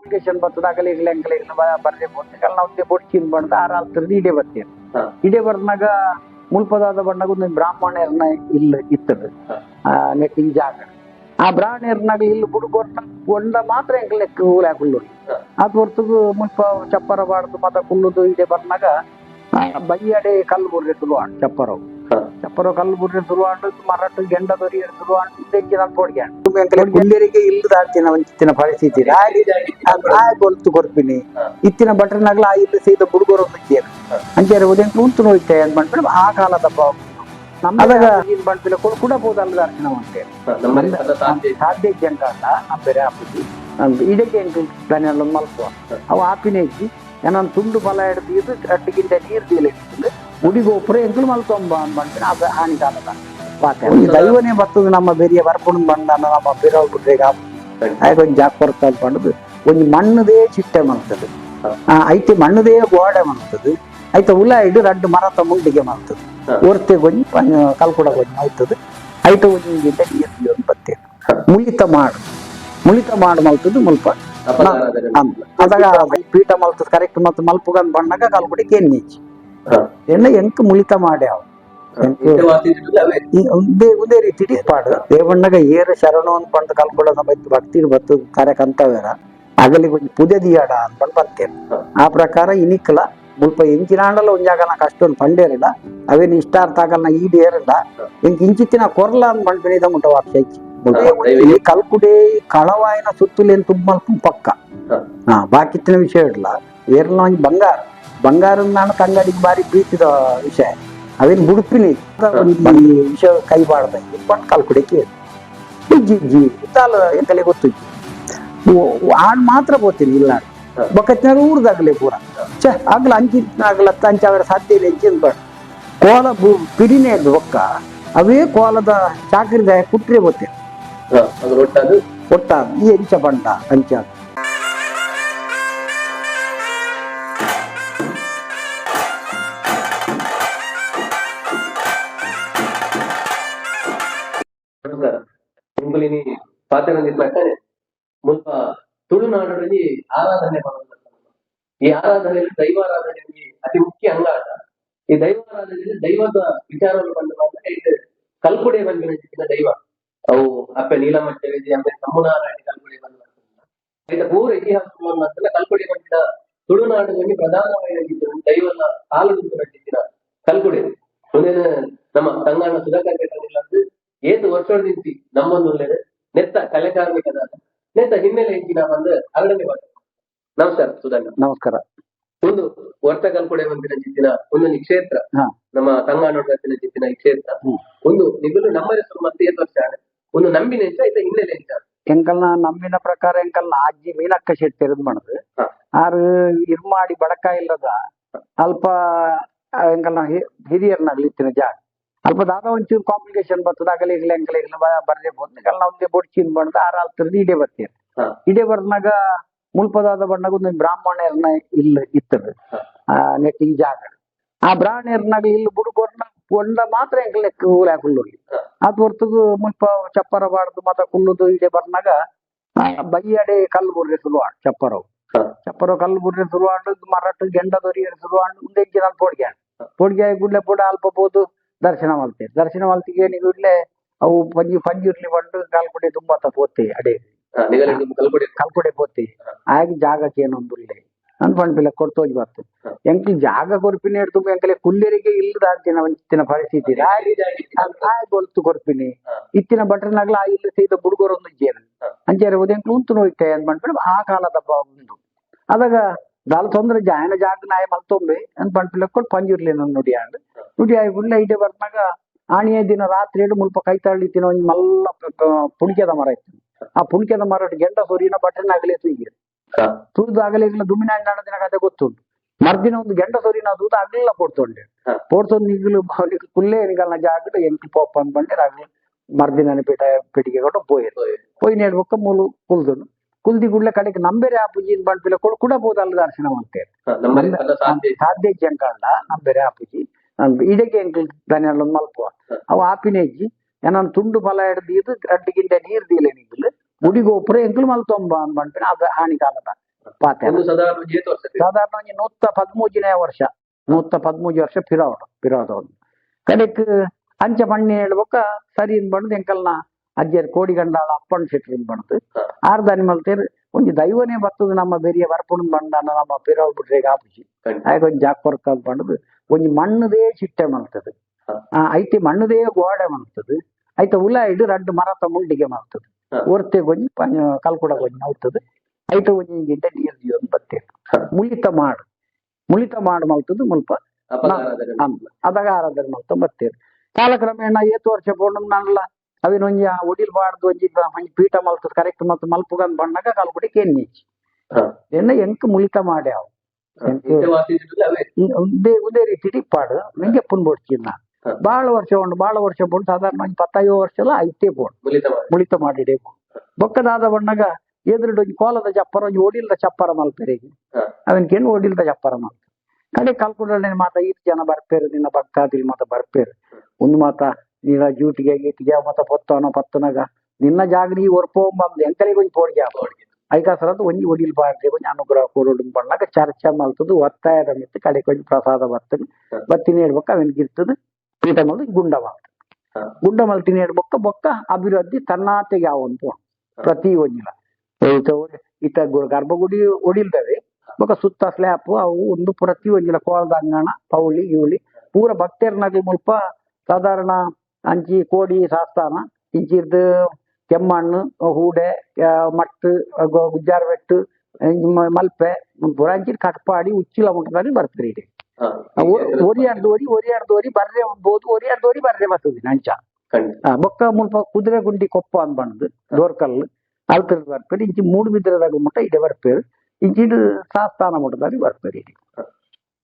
Application ಬರ್ತದೆ ಆಗಲಿ ಇಲ್ಲ ಅಂಕಲ್ ಇಲ್ಲ ಬರ್ದೆ ಬೋಡ್ತಿ ಕಲ್ ನಾವು ಚೀನ್ ಬಂದ ಆರ ಆಲ್ ಇಡೆ ಇಡೇ ಬರ್ತೀವಿ. ಇಡೇ ಬರ್ದಾಗ ಮುಲ್ಪದಾದ ಬಣ್ಣಗ ಒಂದು ಬ್ರಾಹ್ಮಣರ್ನ ಇಲ್ಲ ಇತ್ತದ. ಆ ನೆಟ್ ಜಾಗ. ಆ ಬ್ರಾಹ್ಮಣರ್ನಾಗ ಇಲ್ಲಿ ಬುಡುಗೊಟ್ಟ ಗೊಂಡ ಮಾತ್ರ ಎಂಕಲ್ ಲೆಕ್ಕ ಹೂಲ ಕುಲ್ಲು. ಅದು ಹೊರ್ತದು ಮುಲ್ಪ ಚಪ್ಪರ ಬಾಡ್ದು ಮತ್ತೆ ಕುಲ್ಲುದು ಇಡೇ ಬರ್ನಾಗ ಬೈಯಡೆ ಕಲ್ಲು ಬರ್ಬೇಕು ಚಪ್ಪರವು. ಚಪ್ಪರ ಕಲ್ಲು ಬುರ್ರೆ ತುಳುವಾಡ್ ಮರಾಠ ಗೆಂಡ ದೊರಿ ಶುರು ಇದಕ್ಕೆ ನಾನು ಪೋಡ್ಗೆ ಗುಂಡಿಯರಿಗೆ ಇಲ್ಲದ ಆಗ್ತೀನಿ ಒಂಚಿತ್ತಿನ ಪರಿಸ್ಥಿತಿ ಕೊಲ್ತು ಕೊಡ್ತೀನಿ. ಹಾ. ಇತ್ತಿನ ಬಟ್ರನಾಗ್ಲ ಆ ಇಲ್ಲಿ ಸೀದ ಬುಡುಗೋರು ಅಂಚೇರು ಹಾ. ಅಂಚೇರು ಉದయం ಕುಂತು ನೋಯ್ತೆ ಅಂತ ಮಾಡ್ಬಿಟ್ಟು ಆ ಕಾಲದ ಭಾವ. ನಮ್ಮ ಕೂಡ ಬೋದಲ್ಲ ದರ್ಶನ ಮಾಡ್ತೇವೆ ಸಾಧ್ಯ ಅಲ್ಲ ನಮ್ಮ ಬೇರೆ ಹಾಕುದು ಇದಕ್ಕೆ ಏನು ಪ್ಲಾನ್ ಎಲ್ಲ ಮಲ್ಪುವ ಅವು ಆಪಿನ ಇಜ್ಜಿ ನಾನು ತುಂಡು ಫಲ ಹಿಡಿದು ಅಟ್ಟಿಗಿಂತ ನೀರು ದೀಲ ಇರ್ತದೆ ಮುಡಿಗೋಪುರ ಎಂಕುಲು ಮಲ್ತೊಂಬ ಅಂದ್ಬಿಟ್ಟು ಅದು ಹಾನಿಕಾಲದ ಪಾತೆ ಈ ದೈವನೇ ಬರ್ತದೆ ನಮ್ಮ ಬೇರೆ ಬರ್ಕೊಂಡು ಬಂದ ನಮ್ಮ ಬೇರೆ ಬಿಟ್ರೆ ಆಗ ಒಂದು ಜಾಕ್ ಬರ್ತಾ ಪಂಡದು ಒಂದು ಮಣ್ಣದೇ ಚಿಟ್ಟೆ ಮಾಡ್ತದೆ ಹಾ. ಆ, ಐತೆ ಮಣ್ಣದೇ ಗೋಡೆ ಮಾಡ್ತದೆ ಐತೆ ಉಲ ಇಡು ರಡ್ಡು ಮರದ ಮುಂಡಿಗೆ ಮಾಡ್ತದೆ ಹಾ. ಒರ್ತೆ ಗೊಂಜಿ ಕಲ್ಕುಡ ಗೊಂಜಿ ಆಯ್ತದೆ ಐತೆ ಒಂಜಿಂದ ನೀರು ಒಂದು ಬತ್ತೆ ಹಾ. ಮುಳಿತ ಮಾಡು ಮುಳಿತ ಮಾಡು ಮಲ್ತದ್ದು ಮುಲ್ಪ ಅಪಚಾರದಲ್ಲಿ ಆಮ್. ಅದಾಗ ಪೀಠ ಮಲ್ತದ ಕರೆಕ್ಟ್ ಮತ್ತು ಮಲ್ಪುಗನ್ ಬಣ್ಣಗ ಕಲ್ಕುಡಿಗೆ ಎಣ್ಣೆಚ್ಚಿ ಹಾ. ಎಣ್ಣೆ ಎಂಕ್ ಮುಳಿತ ಮಾಡ್ಯಾವ ಈ ಒಂದೇ ಒಂದೇ ರೀತಿ ಪಾಡು ದೇವಣ್ಣಗ ಏರ ಶರಣ ಅನ್ಕೊಂಡು ಕಲ್ಕೊಳ್ಳೋ ನಮ್ಮ ಭಕ್ತಿ ಬತ್ತು ಕರೆಕ್ ಆಗಲಿ ಕೊಂಚ ಪುದೆದಿಯಾಡ ಅನ್ಕೊಂಡು ಬರ್ತೇನೆ. ಆ ಪ್ರಕಾರ ಇನಿಕ್ಕಲ ಮುಲ್ಪ ಇಂಚಿನಾಂಡಲ ಒಂಜಾಗ ನಾ ಅಷ್ಟೊಂದು ಪಂಡೇರಿಲ್ಲ. ಅವೇನು ಇಷ್ಟಾರ್ಥ ಆಗಲ್ಲ ಈಡೇರಿಲ್ಲ ಇಂಕ ಇಂಚಿತ್ತಿನ ಕೊರ್ಲ ಅನ್ಕೊಂಡು ಬೆಳೆದ ಮುಟ ವಾಪಸ್ ಹೆಚ್ಚಿ ದಯವಿಟ್ಟು. ಕಲ್ಕುಡೆ ಕಳವಾಯಿನ ಸುತ್ತಲೇನು ತುಂಬ ಪಕ್ಕ ಹಾ. ಬಾಕಿತ್ತಿನ ವಿಷಯ ಇಡ್ಲ. ಏರ್ಲ ಬಂಗಾರ. ಬಂಗಾರ ನಾನು ತಂಗಡಿಗೆ ಬಾರಿ ಬೀತಿದ ವಿಷಯ. ಅವೇನು ಬುಡುಪಿನಿ ವಿಷಯ ಕೈ ಬಾಡ್ದ ಬಟ್ ಕಾಲ್ ಕುಡಿಕೆ ಜಿ ಇಜ್ಜಿ ತಾಲ ಎಂತಲೇ ಗೊತ್ತು ಆಡ್ ಮಾತ್ರ ಬೋತೀನಿ ಇಲ್ಲ. ಹಾ. ಬೊಕ್ಕತ್ತಿನಾಗ ಊರ್ದಾಗಲೇ ಪೂರ. ಚ ಆಗ್ಲ ಅಂಚಿನಾಗಲ ಆಗ್ಲ ಅವರ ಸಾಧ್ಯ ಇಲ್ಲ ಅಂಚಿ ಬಟ್ ಕೋಲ ಪಿಡಿನೇ ಇದ್ದು ಬೊಕ್ಕ ಅವೇ ಕೋಲದ ಚಾಕರಿದ ಕುಟ್ರೆ ಗೊತ್ತೇನೆ ಒಟ್ಟಾದ? ಈ ಹೆಂಚ ಬಂಡ ಅಂಚ ನಿಂಬಲಿನಿ ಪಾತ್ರನಲ್ಲಿ ಪ್ರಕಾರೆ ಮುಲ್ಪ ತುಳುನಾಡಲ್ಲಿ ಆರಾಧನೆ ಮಾಡೋದು ಈ ಆರಾಧನೆಯಲ್ಲಿ ದೈವಾರಾಧನೆಯಲ್ಲಿ ಅತಿ ಮುಖ್ಯ ಅಂಗ ಆಟ ಈ ದೈವಾರಾಧನೆಯಲ್ಲಿ ದೈವದ ವಿಚಾರವನ್ನು ಬಂದು ಮಾತ್ರ ಇದು ಕಲ್ಪುಡೆ ಬಂದಿನ ಸಿಕ್ಕಿದ ದೈವ ಅವು ಅಪ್ಪ ನೀಲಮಟ್ಟವಿದೆ ಆಮೇಲೆ ತಮ್ಮನಾರಾಯಣ ಕಲ್ಪುಡೆ ಬಂದ ಇದು ಪೂರ ಇತಿಹಾಸವನ್ನು ಅಂತಲ್ಲ ಕಲ್ಪುಡೆ ಬಂದಿನ ತುಳುನಾಡಿನಲ್ಲಿ ಪ್ರಧಾನವಾಗಿದ್ದ ದೈವದ ಕಾಲದಿಂದ ಕಟ್ಟಿದ್ದ ಕಲ್ಪುಡೆ ಮುಂದಿನ ನಮ್ಮ ತಂಗಾಣ ಸುಧಾಕರ್ ಕಟ್ಟಡಿಲ್ಲಂದು ಏತು ನಿಂತಿ ನಮ್ಮನ್ನು ನೆತ್ತ ಕಲೆ ಕಾರ್ಮಿಕದ ನೆತ್ತ ಹಿನ್ನೆಲೆ ಇಂಚಿನ ಬಂದು ಅಗಡನೆ ಬಂದ ನಮಸ್ಕಾರ ಸುಧಾಕರ್ ನಮಸ್ಕಾರ. ಒಂದು ವರ್ತಕಲ್ ಕೊಡೆ ಬಂದಿನ ಜಿತ್ತಿನ ಒಂದು ನಿಕ್ಷೇತ್ರ. ನಮ್ಮ ತಂಗಾನೋಡತ್ತಿನ ಜಿತ್ತಿನ ನಿಕ್ಷೇತ್ರ. ಒಂದು ನಿಗಲು ನಮ್ಮ ಹೆಸರು ಮತ್ತೆ ಏತ್ ವರ್ಷ ಒಂದು ನಂಬಿನ ಹೆಂಚ ಆಯ್ತಾ ಹಿನ್ನೆಲೆ ಹೆಂಚ ಎಂಕಲ್ನ ನಂಬಿನ ಪ್ರಕಾರ ಎಂಕಲ್ನ ಅಜ್ಜಿ ಮೀನಕ್ಕ ಶೆಟ್ಟಿ ಇರೋದು ಮಾಡದು. ಆರ್ ಇರ್ಮಾಡಿ ಬಡಕ ಇಲ್ಲದ ಅಲ್ಪ ಎಂಕಲ್ನ ಹಿ- ಹಿರಿಯರ್ನಾಗ್ಲಿ ಇತ್ತಿನ ಜಾಗ. ಅಲ್ಪ ದಾದ ಒಂಚೂರು ಕಾಂಪ್ಲಿಕೇಶನ್ ಬರ್ತದ. ಆಗಲಿ ಇಲ್ಲ ಎಂಕಲ ಇಲ್ಲ ಬರ್ದೆ ಬೋದು ಎಂಕಲ್ನ ಒಂದೇ ಬೊಡ್ಚಿನ್ ಬಂದ ಆರ ಅಲ್ತರದ್ದು ಇಡೆ ಬರ್ತೇನೆ ಇಡೇ ಬರ್ದಾಗ ಮುಲ್ಪದಾದ ಬಣ್ಣಗ ಒಂದು ಬ್ರಾಹ್ಮಣರ್ನ ಇಲ್ಲ ಇತ್ತದ. ಹಾ. ಆ ನೆಟ್ ಈ ಜಾಗ. ಆ ಬ್ರಾಹ್ಮಣರ್ನಾಗ ಇಲ್ಲಿ ಬುಡುಗೊಡ್ನ ಗೊಂಡ ಮಾತ್ರ ಎಂಕಲ್ ಕೂಲ ಹೂಲ ಅದ್ ಹಾ. ಅದು ಹೊರ್ತದು ಮುಲ್ಪ ಚಪ್ಪರ ಬಾಡ್ದು ಮತ್ತ ಕುಲ್ಲುದು ಇಡೇ ಬರ್ನಾಗ ಬೈಯಡೆ ಕಲ್ಲು ಬುರ್ರೆ ಸುಲುವ ಚಪ್ಪರವು. ಚಪ್ಪರ ಕಲ್ಲು ಬುರ್ರೆ ಸುರುವಾಂಡು ಮರಟ್ಟು ಗೆಂಡ ದೊರಿಯರ್ ಸುರುವಾಂಡು ಮುಂದೆ ನಾನು ಪೋಡ್ಗೆ ಪೋಡ್ಗೆ ಗುಡ್ಲೆ ಪೋಡ ಅಲ್ಪ ಬೋದು ದರ್ಶನ ಮಲ್ತೇವೆ ದರ್ಶನ ಮಲ್ತಿಗೆ ಗುಡ್ಲೆ ಅವು ಪಂಜಿ ಇರ್ಲಿ ಬಂಡು ಕಾಲ್ಕುಡಿ ತುಂಬಾ ಪೋತಿ ಅಡೆ. ಕಲ್ಕುಡೆ. ಪೋತಿ ಕಲ್ಪುಡೆ ಜಾಗಕ್ಕೆ ಏನು. ಇಲ್ಲಿ ಏನೊಂದುಲ್ಲೆ ಅನ್ಪಂಡ್ ಬಿಲ್ಲ ಕೊಡ್ತೋಗಿ ಬರ್ತು ಎಂಕಿ ಜಾಗ ಕೊರ್ಪಿನಿ ಹಿಡ್ದು ಎಂಕಲೆ ಕುಲ್ಲೆರಿಗೆ ಇಲ್ಲದ ಅಂತಿನ ಒಂಚಿನ ಪರಿಸ್ಥಿತಿ ಆಯ್ ಗೊತ್ತು ಕೊರ್ಪಿನಿ. ಇತ್ತಿನ ಬಟ್ರನಾಗ್ಲ ಆ ಇಲ್ಲ ಸೀದ ಬುಡುಗೋರು ಒಂದು ಜೇನು ಹಾ. ಅಂಚೇರಿ ಎಂಕ್ ಉಂತು ನೋಯ್ತೆ ಅಂತ ಮಾಡ್ಬಿಟ್ಟು ಆ ಕಾಲದ ಒಂದು ಅದಾಗ ನಾಲ್ಕು ತೊಂದರೆ ಜಾಯನ ಜಾಗ ನಾಯಿ ಮಲ್ತೊಂಬೆ ಅಂತ ಪಂಪಿಲೆ ಕೊಟ್ಟು ಪಂಜುರ್ಲಿ ನನ್ನ ನುಡಿ ಆಂಡ್ ನುಡಿ ಆಯ್ ಉಳ್ಳ ಐಟೆ ಬರ್ತಾಗ ಆಣಿಯ ದಿನ ರಾತ್ರಿ ಹೇಳಿ ಮುಲ್ಪ ಕೈ ತಳ್ಳಿತ್ತಿನ ಒಂದು ಮಲ್ಲ ಪುಣಿಕೆದ ಮರ ಇತ್ತು ಆ ಪುಣಿಕೆದ ಮರ ಗೆಂಡ ಸೊರಿನ ಬಟನ್ ಆಗಲೇ ತುಯ್ಗಿರಿ ತುರಿದು ಆಗಲೇ ಇಲ್ಲ ದುಮ್ಮಿನ ನಡೆದಿನ ಕತೆ ಗೊತ್ತುಂಟು ಮರ್ದಿನ ಒಂದು ಗಂಡ ಸೊರಿ ನಾವು ದೂತ ಅಗಲ ಪೋಡ್ತೊಂಡೆ ಪೋಡ್ತೊಂದು ನಿಗಲು ಕುಲ್ಲೇ ನಿಗಲ್ನ ಜಾಗಟ್ಟು ಎಂಕಿ ಪೋಪ್ ಅಂದ್ಕೊಂಡೆ ಅಗಲ ಮರ್ದಿನ ಪೇಟ ಪೆಟ್ಟಿಗೆ ಕೊಟ್ಟು ಪೋಯ್ ಪೋಯಿ ನೆಡ್ಬೇಕು ಮೂಲು ಕುಲ್ದನು ಕುಲ್ದಿಗುಳ್ಳ ಕಡೆಗೆ ನಂಬೆರೆ ಆ ಪುಜಿನ್ ಬಂಡ್ಪಿಲ ಕೊಡಬಹುದಲ್ಲ ದರ್ಶನ ಅಂತೆ ಸಾಧ್ಯ ಅಂಕಲ್ಲ ನಂಬೆರೆ ಆ ಪುಜಿ. ಇಡಗೆ ಎಂಕಲ್ ಮಲ್ಪುವ. ಅವ ಅವು ಆಪಿನೇಜಿ. ಏನನ್ ತುಂಡು ಬಲ ಹಿಡ್ದು ಇದು ರಡ್ಡಿಗಿಂತ ನೀರ್ ದೀಲ ನಿಂಗಲ್ ಮುಡಿಗೋಪುರ ಎಂಕಲ್ ಮಲ್ತೊಂಬ ಬಂಡ್ಪಿನ ಅದು ಹಾನಿಕಾಲದ ಪಾತೆ. ಸಾಧಾರಣ ನೂತ್ತ ಪದ್ಮೂಜನೇ ವರ್ಷ. ನೂತ್ತ ಪದ್ಮೂಜು ವರ್ಷ ಪಿರಾವಡ ಪಿರಾದವನು ಕಡೆಕ್ ಅಂಚ ಮಣ್ಣಿ ಹೇಳ್ಬೇಕ ಸರಿ ಬಂದು ಎಂಕಲ್ನ ಅಜ್ಜರ್ ಕೋಡಿ ಗಂಡಾಳ ಅಪ್ಪನ್ ಶೆಟ್ರು ಬಂತು. ಆರ್ದಾನಿ ಮಲ್ತೇರ್ ಒಂಜಿ ದೈವನೇ ಬರ್ತದ ನಮ್ಮ ಬೆರಿಯ ಬರ್ಪುಣ್ ಬಂಡ ನಮ್ಮ ಪಿರೋಡ್ ಬಿಟ್ರೆ ಆಪಿಸಿ. ಖಂಡಿತ. ಹಾಗೆ ಒಂಜಿ ಜಾಕ್ಪರ್ಕ ಬಂಡದು. ಒಂಜಿ ಮಣ್ಣದೇ ಚಿಟ್ಟೆ ಮಲ್ತದೆ. ಐತಿ ಆ, ಐತೆ ಮಣ್ಣದೇ ಗೋಡೆ ಮಲ್ತದೆ. ಐತ ಉಲ ಇಡು ರಡ್ಡು ಮರತ ಮುಂಡಿಗೆ ಮಲ್ತದೆ. ಹಾ. ಒರ್ತೆ ಗೊಂಜಿ ಕಲ್ಕುಡ ಗೊಂಜಿ ನವ್ತದೆ ಐತೆ ಒಂಜಿ ಹಿಂಗಿಂದ ನೀರ್ ಜೀವನ್ ಬರ್ತೇವೆ ಮುಳಿತ ಮಾಡು. ಮುಳಿತ ಮಾಡು ಮಲ್ತದ್ದು ಮುಲ್ಪ ಅದಾಗ ಆರಾಧನೆ ಮಲ್ತ ಬರ್ತೇವೆ ಕಾಲಕ್ರಮೇಣ ಏತು ವರ್ಷ ಪೋಂಡು ನಲ್ಲ ಅವಿನ ಒಂಜಿ ಬಾಡ್ದು ಒಂಜಿ ಪೀಟ ಒಂಜಿ ಪೀಠ ಮಲ್ತದ ಕರೆಕ್ಟ್ ಮತ್ತು ಮಲ್ಪುಗಂದ್ ಬಣ್ಣಗ ಕಲ್ಕುಡಿ ಕೆನ್ನಿಚ್ಚಿ ಹಾ. ಎನ್ನ ಎಂಕ್ ಮುಳಿತ ಮಾಡ್ಯಾವ ಒಂದೇ ಉದೇ ರೀತಿ ಟಿಪ್ಪಾಡು ನಂಗೆ ಪುನ್ ಬೋಡ್ಚಿನ್ನ ಬಹಳ ಬಾಳ ವರ್ಷ ಉಂಡು ಬಾಳ ವರ್ಷ ಬೋಡು ಸಾಧಾರಣ ಒಂಜಿ ಪತ್ತೈದು ವರ್ಷಲ ಐತೆ ಬೋಡು ಮುಳಿತ ಮಾಡಿಡೆ ಬೊಕ್ಕದಾದ ಬಣ್ಣಗ ಎದುರುಡು ಕೋಲದ ಚಪ್ಪರ ಒಂಜಿ ಒಡಿಲ್ದ ಚಪ್ಪರ ಮಲ್ಪೆರೆಗಿ ಅವನ್ ಅವನ್ಕೇನು ಒಡಿಲ್ದ ಚಪ್ಪರ ಮಲ್ಪ. ಕಡೆ ಕಲ್ಕುಡನೆ ಮಾತ ಈತ್ ಜನ ಬರ್ಪೇರು ನಿನ್ನ ಭಕ್ತಾದಿಲ್ ಮಾತ ಬರ್ಪೇರು. ಒಂದು ಮಾತ ನೀರ ಜೂಟಿಗೆ ಗೀಟಿಗೆ ಮತ್ತ ಪೊತ್ತನ ಪತ್ತನಾಗ. ನಿನ್ನ ಜಾಗರಿ ಒರ್ಪೋ ಬಂದು ಎಂಕಲಿಗೆ ಒಂಜಿ ಪೋಡಿಗೆ ಹಾಕೋ ಐಕಾಸರದ್ದು ಒಂಜಿ ಒಡಿಲ್ ಬಾರ್ದೆ ಕೊಂಚ ಅನುಗ್ರಹ ಕೊಡೋಡು ಬಣ್ಣಗ ಚರ್ಚೆ ಮಲ್ತದು ಒತ್ತಾಯದ ಮಿತ್ತು ಕಡೆ ಕೊಂಚ ಪ್ರಸಾದ ಬರ್ತದೆ. ಬತ್ತಿನ ಹೇಳ್ಬೇಕ ಅವನ್ ಗಿರ್ತದ. ಪೀಠ ಮಲ್ದು ಗುಂಡ ಮಾಡ್ತದೆ. ಗುಂಡ ಮಲ್ತಿನ ಹೇಳ್ಬೇಕ ಬೊಕ್ಕ ಅಭಿವೃದ್ಧಿ ತನ್ನಾತೆಗೆ ಯಾವಂತು ಪ್ರತಿ ಒಂಜಿಲ ಈತ ಗು- ಗರ್ಭಗುಡಿ ಒಡಿಲ್ದವೆ. ಬೊಕ್ಕ ಸುತ್ತ ಸ್ಲ್ಯಾಪ್ ಅವು ಒಂದು ಪ್ರತಿ ಒಂಜಿಲ ಕೋಳದ ಅಂಗಣ ಪೌಳಿ ಇವಳಿ. ಪೂರ ಭಕ್ತರ್ನಾಗ್ಲಿ ಮುಲ್ಪ ಸಾಧಾರಣ ಅಂಚಿ ಕೋಡಿ ಸಾಸ್ತಾನ ಇಂಚಿರ್ದು ಕೆಮ್ಮಣ್ಣು ಹೂಡೆ ಆ, ಮಟ್ಟು ಗೊ- ಗುಜ್ಜಾರ ಬೆಟ್ಟು ಮ- ಮಲ್ಪೆ ಪೂರ ಅಂಚಿನ ಕಟ್ಪಾಡಿ ಉಚ್ಚಿಲ ಮುಟ್ಟದಲ್ಲಿ ಬರ್ತಾರೆ ಇಲ್ಲಿ ಹಾ. ಒರಿಯಾಡ್ದೋರಿ ಒರಿಯಾಡ್ದೋರಿ ಬರ್ರೆ ಬೋದು ಒರಿಯಾಡ್ದೋರಿ ಬರ್ರೆ ಬರ್ತದೆ ನಂಚ ಖಂಡಿತ ಆ, ಬೊಕ್ಕ ಮುಲ್ಪ ಕುದುರೆ ಗುಂಡಿ ಕೊಪ್ಪ ಅಂತ ಬಂದು ಡೋರ್ಕಲ್ ಅಲ್ತರ್ ಬರ್ಪೇರು ಇಂಚಿ ಮೂಡು ಬಿದ್ರದಾಗ ಮುಟ್ಟ ಇಡೆ ಬರ್ಪೇರು ಇಂಚಿಡು ಸಾಸ್ತಾನ ಮುಟ್ಟದಲ್ಲಿ ಬರ್ಪೇರು ಇಲ್ಲಿ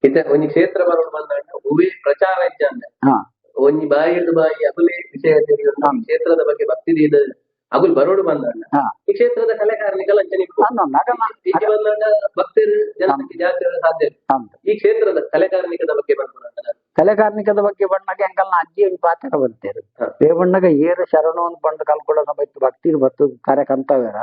ಇತ್ತೆ ಒಂಜಿ ಕ್ಷೇತ್ರ ಬರೋಡು ಬಂದಾಗ ಹೂವೇ ಪ್ರಚಾರ ಇದ್ದಂಡ ಹಾ ಒಂಜಿ ಬಾಯಿ ಹಿಡಿದು ಬಾಯಿ ಅಗುಲೇ ವಿಷಯ ಕ್ಷೇತ್ರದ ಬಗ್ಗೆ ಭಕ್ತಿ ದೀದ ಅಗುಲ್ ಬರೋಡು ಬಂದ ಹಾ. ಈ ಕ್ಷೇತ್ರದ ನಗನ ಇಲ್ಲಿ ಬಂದಾಗ ಭಕ್ತರು ಜನಕ್ಕೆ ಜಾಸ್ತಿ ಆಗಲು ಸಾಧ್ಯ ಈ ಕ್ಷೇತ್ರದ ಕಲೆಕಾರನಿಕದ ಬಗ್ಗೆ ಬಂದ್ಕೊಂಡಾಗ ಕಲೆಕಾರ್ಮಿಕದ ಬಗ್ಗೆ ಬಣ್ಣಗೆ ಎಂಕಲ್ನ ಅಜ್ಜಿ ಒಂದು ಪಾತ್ರ ಬಂತೇರು ದೇವಣ್ಣಗ ಏರು ಶರಣು ಅಂತ ಬಂದು ಕಲ್ಕೊಳ್ಳೋದ ಬೈತು ಭಕ್ತಿ ಬತ್ತು ಕಾರ್ಯಕಂತವೇರ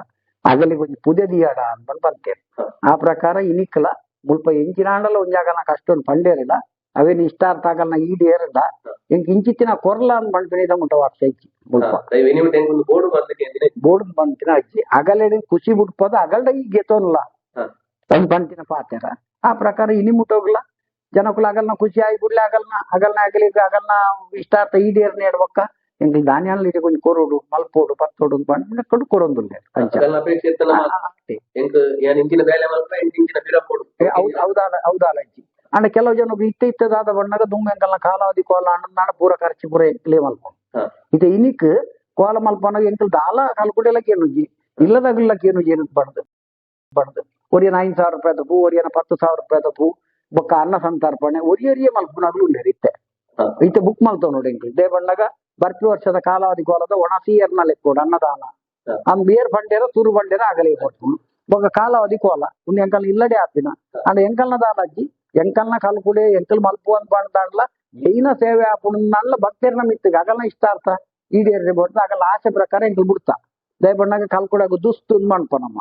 ಅಗಲಿ ಕೊಂಚ ಪುದೆದಿಯಾಡ ಅಂತ ಬಂದು ಬಂತೇರು. ಹಾ. ಆ ಪ್ರಕಾರ ಇನಿಕ್ಲ ಮುಲ್ಪ ಎಂಚಿನಾಂಡಲ ಒಂಜಾಗ ನಾ ಕಷ್ಟೊಂದು ಪಂಡೇರಿಲ್ಲ ಅವೇನು ಇಷ್ಟಾರ್ಥ ಅರ್ಥ ಆಗಲ್ಲ ನಾ ಇಂಚಿತ್ತಿನ ಕೊರ್ಲ ಅಂತ ಬಂದ್ಬಿನಿದ ಮುಟ್ಟ ವಾಪ್ಸ ಎನಿಮಿಟ್ ಒಂದು ಬೋರ್ಡು ಬಂತಿನ ಅಜ್ಜಿ ಅಗಲೆಡೆ ಖುಷಿ ಬಿಟ್ಪೋದ ಅಗಲ್ಡ ಈಗ ಗೆತ್ತೋನಲ್ಲ. ತಂದ್ ಬಂತಿನ ಪಾತೆರ ಆ ಪ್ರಕಾರ ಇನಿ ಮುಟ್ಟೋಗ್ಲ ಜನಕ್ಕೂ ಅಗಲ್ನ ಖುಷಿ ಆಗಿ ಬಿಡ್ಲೆ ಅಗಲ್ನ ಅಗಲ್ನ ಆಗಲಿ ಅಗಲ್ನ ಇಷ್ಟಾರ್ಥ ಈಡೇರ್ ನೇಡ್ಬಕ್ಕ ಹಿಂಗ್ ಧಾನ್ಯಾಲ ಇಡಿ ಕೊಂಚ ಕೊರೋಡು ಮಲ್ಪೋಡು ಪತ್ತೋಡು ಅಂತ ಕಂಡು. ಕೊಂಡು ಕೊರೊಂದುಲ್ಲೆ ಹೌದಾಲ ಹೌದಾಲ ಅಜ್ಜಿ. ಅಂಡ್ ಕೆಲವು ಜನ ಇತ್ತ ಇತ್ತದಾದ ಬಣ್ಣಗ ದುಂಬ ಎಂಕಲ್ನ ಕಾಲಾವಧಿ ಕೋಲ ಅಣ್ಣ ಪೂರ ಖರ್ಚು ಪೂರ ಎಂಕ್ಲೇ ಮಲ್ಪ. ಇದು ಇನಿಕ್ ಕೋಲ ಮಲ್ಪನ ಎಂಕಲ್ ದಾಲ ಕಲ್ಕುಡೆಲಕ್ಕೆ ಏನು ಇಲ್ಲದಾಗಿಲ್ಲಕ್ಕೆ ಏನು ಏನು ಬಡ್ದು. ಬಡ್ದು. ಒರಿಯನ ಐದು ಸಾವಿರ ರೂಪಾಯಿ ಪೂ ಒರಿಯನ ಪತ್ತು ಸಾವಿರ ರೂಪಾಯಿ ಪೂ ಬೊಕ್ಕ ಅನ್ನ ಸಂತರ್ಪಣೆ ಒರಿಯರಿಯೇ ಮಲ್ಪನಾಗ್ಲು ಇತ್ತೆ. ಇತ್ತೆ ಬುಕ್ ಮಾಡ್ತಾವ ನೋಡಿ ಎಂಕಲ್ ಇದೇ ಬಣ್ಣಗ ಬರ್ತಿ ವರ್ಷದ ಕಾಲಾವಧಿ ಕೋಲದ ಒಣ ಸೀಯರ್ನ ಲೆಕ್ಕೋಡು ಅನ್ನದಾನ. ಅಂದ್ ಬೇರ್ ಬಂಡೇರ ತುರು ಬಂಡೇರ ಆಗಲೇ ಕೊಟ್ಟು ಬೊಕ್ಕ ಕಾಲಾವಧಿ ಕೋಲ. ಉಂದು ಎಂಕಲ್ ಇಲ್ಲಡೆ ಆಪಿನ ಅಂಡ್ ಎಂಕಲ್ನ ದಾಲ ಅಜ್ಜಿ ಎಂಕಲ್ನ ಕಲ್ಕುಡೆ ಎಂಕಲ್ ಮಲ್ಪು ಅಂತ ಬಂದಾಡ್ಲ ಜೈನ ಸೇವೆ ಆಪುಣ ನಲ್ಲ ಭಕ್ತರ್ನ ಮಿತ್ತಿಗೆ ಅಗಲ್ನ ಇಷ್ಟಾರ್ಥ ಈಡೇರಿ ಬಡ್ದು ಆಗಲ್ಲ ಆಸೆ ಪ್ರಕಾರ ಎಂಕಲ್ ಬಿಡ್ತಾ. ದಯಬಣ್ಣಗ ಕಲ್ಕುಡಾಗ ದುಸ್ತು ಮಣ್ಪ ನಮ್ಮ.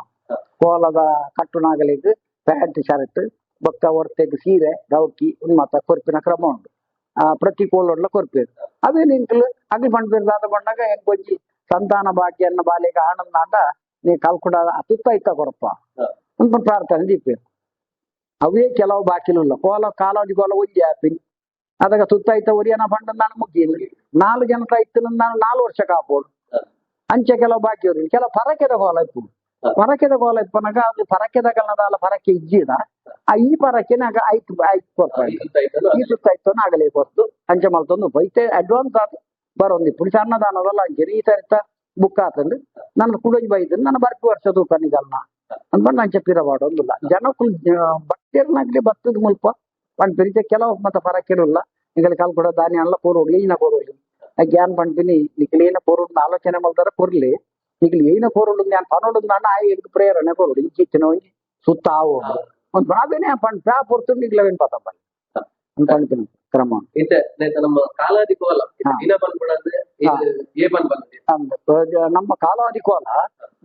ಕೋಲದ ಕಟ್ಟುನಾಗಲಿದ್ದು ಪ್ಯಾಂಟ್ ಶರ್ಟ್ ಬೊಕ್ಕ ಹೊರ್ತೆಗ್ ಸೀರೆ ಗೌಕಿ ಉನ್ ಮಾತ ಕೊರ್ಪಿನ ಕ್ರಮ ಉಂಟು. ಆ ಪ್ರತಿ ಕೋಲೊಡ್ಲ ಕೊರ್ಪೇರು ಅವೇನು ಎಂಕಲ್? ಅಗಿ ಬಂಡ್ಬೇರ್ದಾದ ಬಣ್ಣಗ ಹೆಂಗ್ ಸಂತಾನ ಭಾಗ್ಯನ್ನ ಬಾಲಿಗ ಆನಂದ ಅಂದ ನೀ ಕಲ್ಕುಡ ಅತಿತ್ತ ಇತ್ತ ಕೊರಪ್ಪ. ಅಂತ ಪ್ರಾರ್ಥನೆ ದೀಪೇರು ಅವೇ ಕೆಲವು ಬಾಕಿಲುಲ್ಲ ಕೋಲ ಕಾಲೋಜಿ ಕೋಲ ಒಯ್ಯ ಆಪಿಂಗ್ ಅದಾಗ ತುತ್ತಾಯ್ತ ಒರಿಯನ ಫಂಡ್ ನಾನು ಮುಗ್ಗಿನಿ. ನಾಲ್ಕು ಜನ ಇತ್ತು ನಾನು ನಾಲ್ಕು ವರ್ಷ ಕಾಪೋಡು ಅಂಚೆ ಕೆಲವು ಬಾಕಿ ಅವ್ರಿ ಕೆಲವು ಪರಕೆದ ಕೋಲ ಇತ್ತು. ಪರಕೆದ ಕೋಲ ಇತ್ತನಾಗ ಅದು ಪರಕೆದ ಕಲ್ಲದಾಲ ಪರಕೆ ಇಜ್ಜಿದ. ಆ ಈ ಪರಕೆನ ನಾಗ ಆಯ್ತು ಆಯ್ತು ಕೊಡ್ತಾರೆ ಈ ಸುತ್ತಾಯ್ತು ಆಗಲೇ ಕೊಡ್ತು. ಅಂಚೆ ಮಲ್ತೊಂದು ಬೈತೆ ಅಡ್ವಾನ್ಸ್ ಆತು ಬರೋಂದು ಇಪ್ಪುಡು ಸಣ್ಣದಾನದಲ್ಲ ಅಂಚೆ ಈ ತರಿತ ಬುಕ್ ಆತಂದ್ರೆ ನನ್ನ ಕುಡೋಜ್ ಬೈದನ್ ನನ್ನ ಬರ್ಕು ವರ್ಷ ತೂಕ ನಿಗಲ್ನ ಅಂಚೆ ಪಿರವಾಡೊಂದಿಲ್ಲ. ಜನಕ್ಕೂ ಬಟ್ಟೆರ್ನಾಗ್ಲಿ ಬರ್ತದ ಮುಲ್ಪ. ಪಂಡ್ ಪಿರಿತೆ ಕೆಲವು ಮತ್ತ ಪರಕ್ಕಿರಲ್ಲ ನಿಗಲಿ ಕಾಲ್ ಕೊಡೋ ಧಾನ್ಯ ಎಲ್ಲ ಕೋರೋಗ್ಲಿ ಈನ ಆ ಗ್ಯಾನ್ ಪಂಪಿನಿ ನಿಖಿಲ್ ಏನ ಕೋರೋಡ್ ಆಲೋಚನೆ ಮಾಡ್ದಾರ ಕೊರ್ಲಿ ನಿಖಿಲ್ ಏನ ಕೋರೋಡು ಜ್ಞಾನ. ನಾನು ನಾನ ಎಂಕ್ ಪ್ರೇರಣೆ ಕೋರೋಡು ಇಂಚಿತ್ತಿನ ಒಂಜಿ ಸುತ್ತ ಆವು ಒಂದ್ ಬಾಬೇನೆ ಪಂಡ್ ಪ್ಯಾ ಪೊರ್ತು ನಿಗ್ಲವೇನ್ ಪತಪ್ಪ ಪಂಪಿನ ಕ್ರಮ. ನಮ್ಮ ಕಾಲಾದಿ ಕೋಲ ಹಾ. ದಿನ ಬಂದ್ಬಿಡಂದ್ರೆ ಇದು ಏ ಬಂದ್ ಬಂದಿದೆ ನಮ್ಮ ಕಾಲಾವಧಿ ಕೋಲ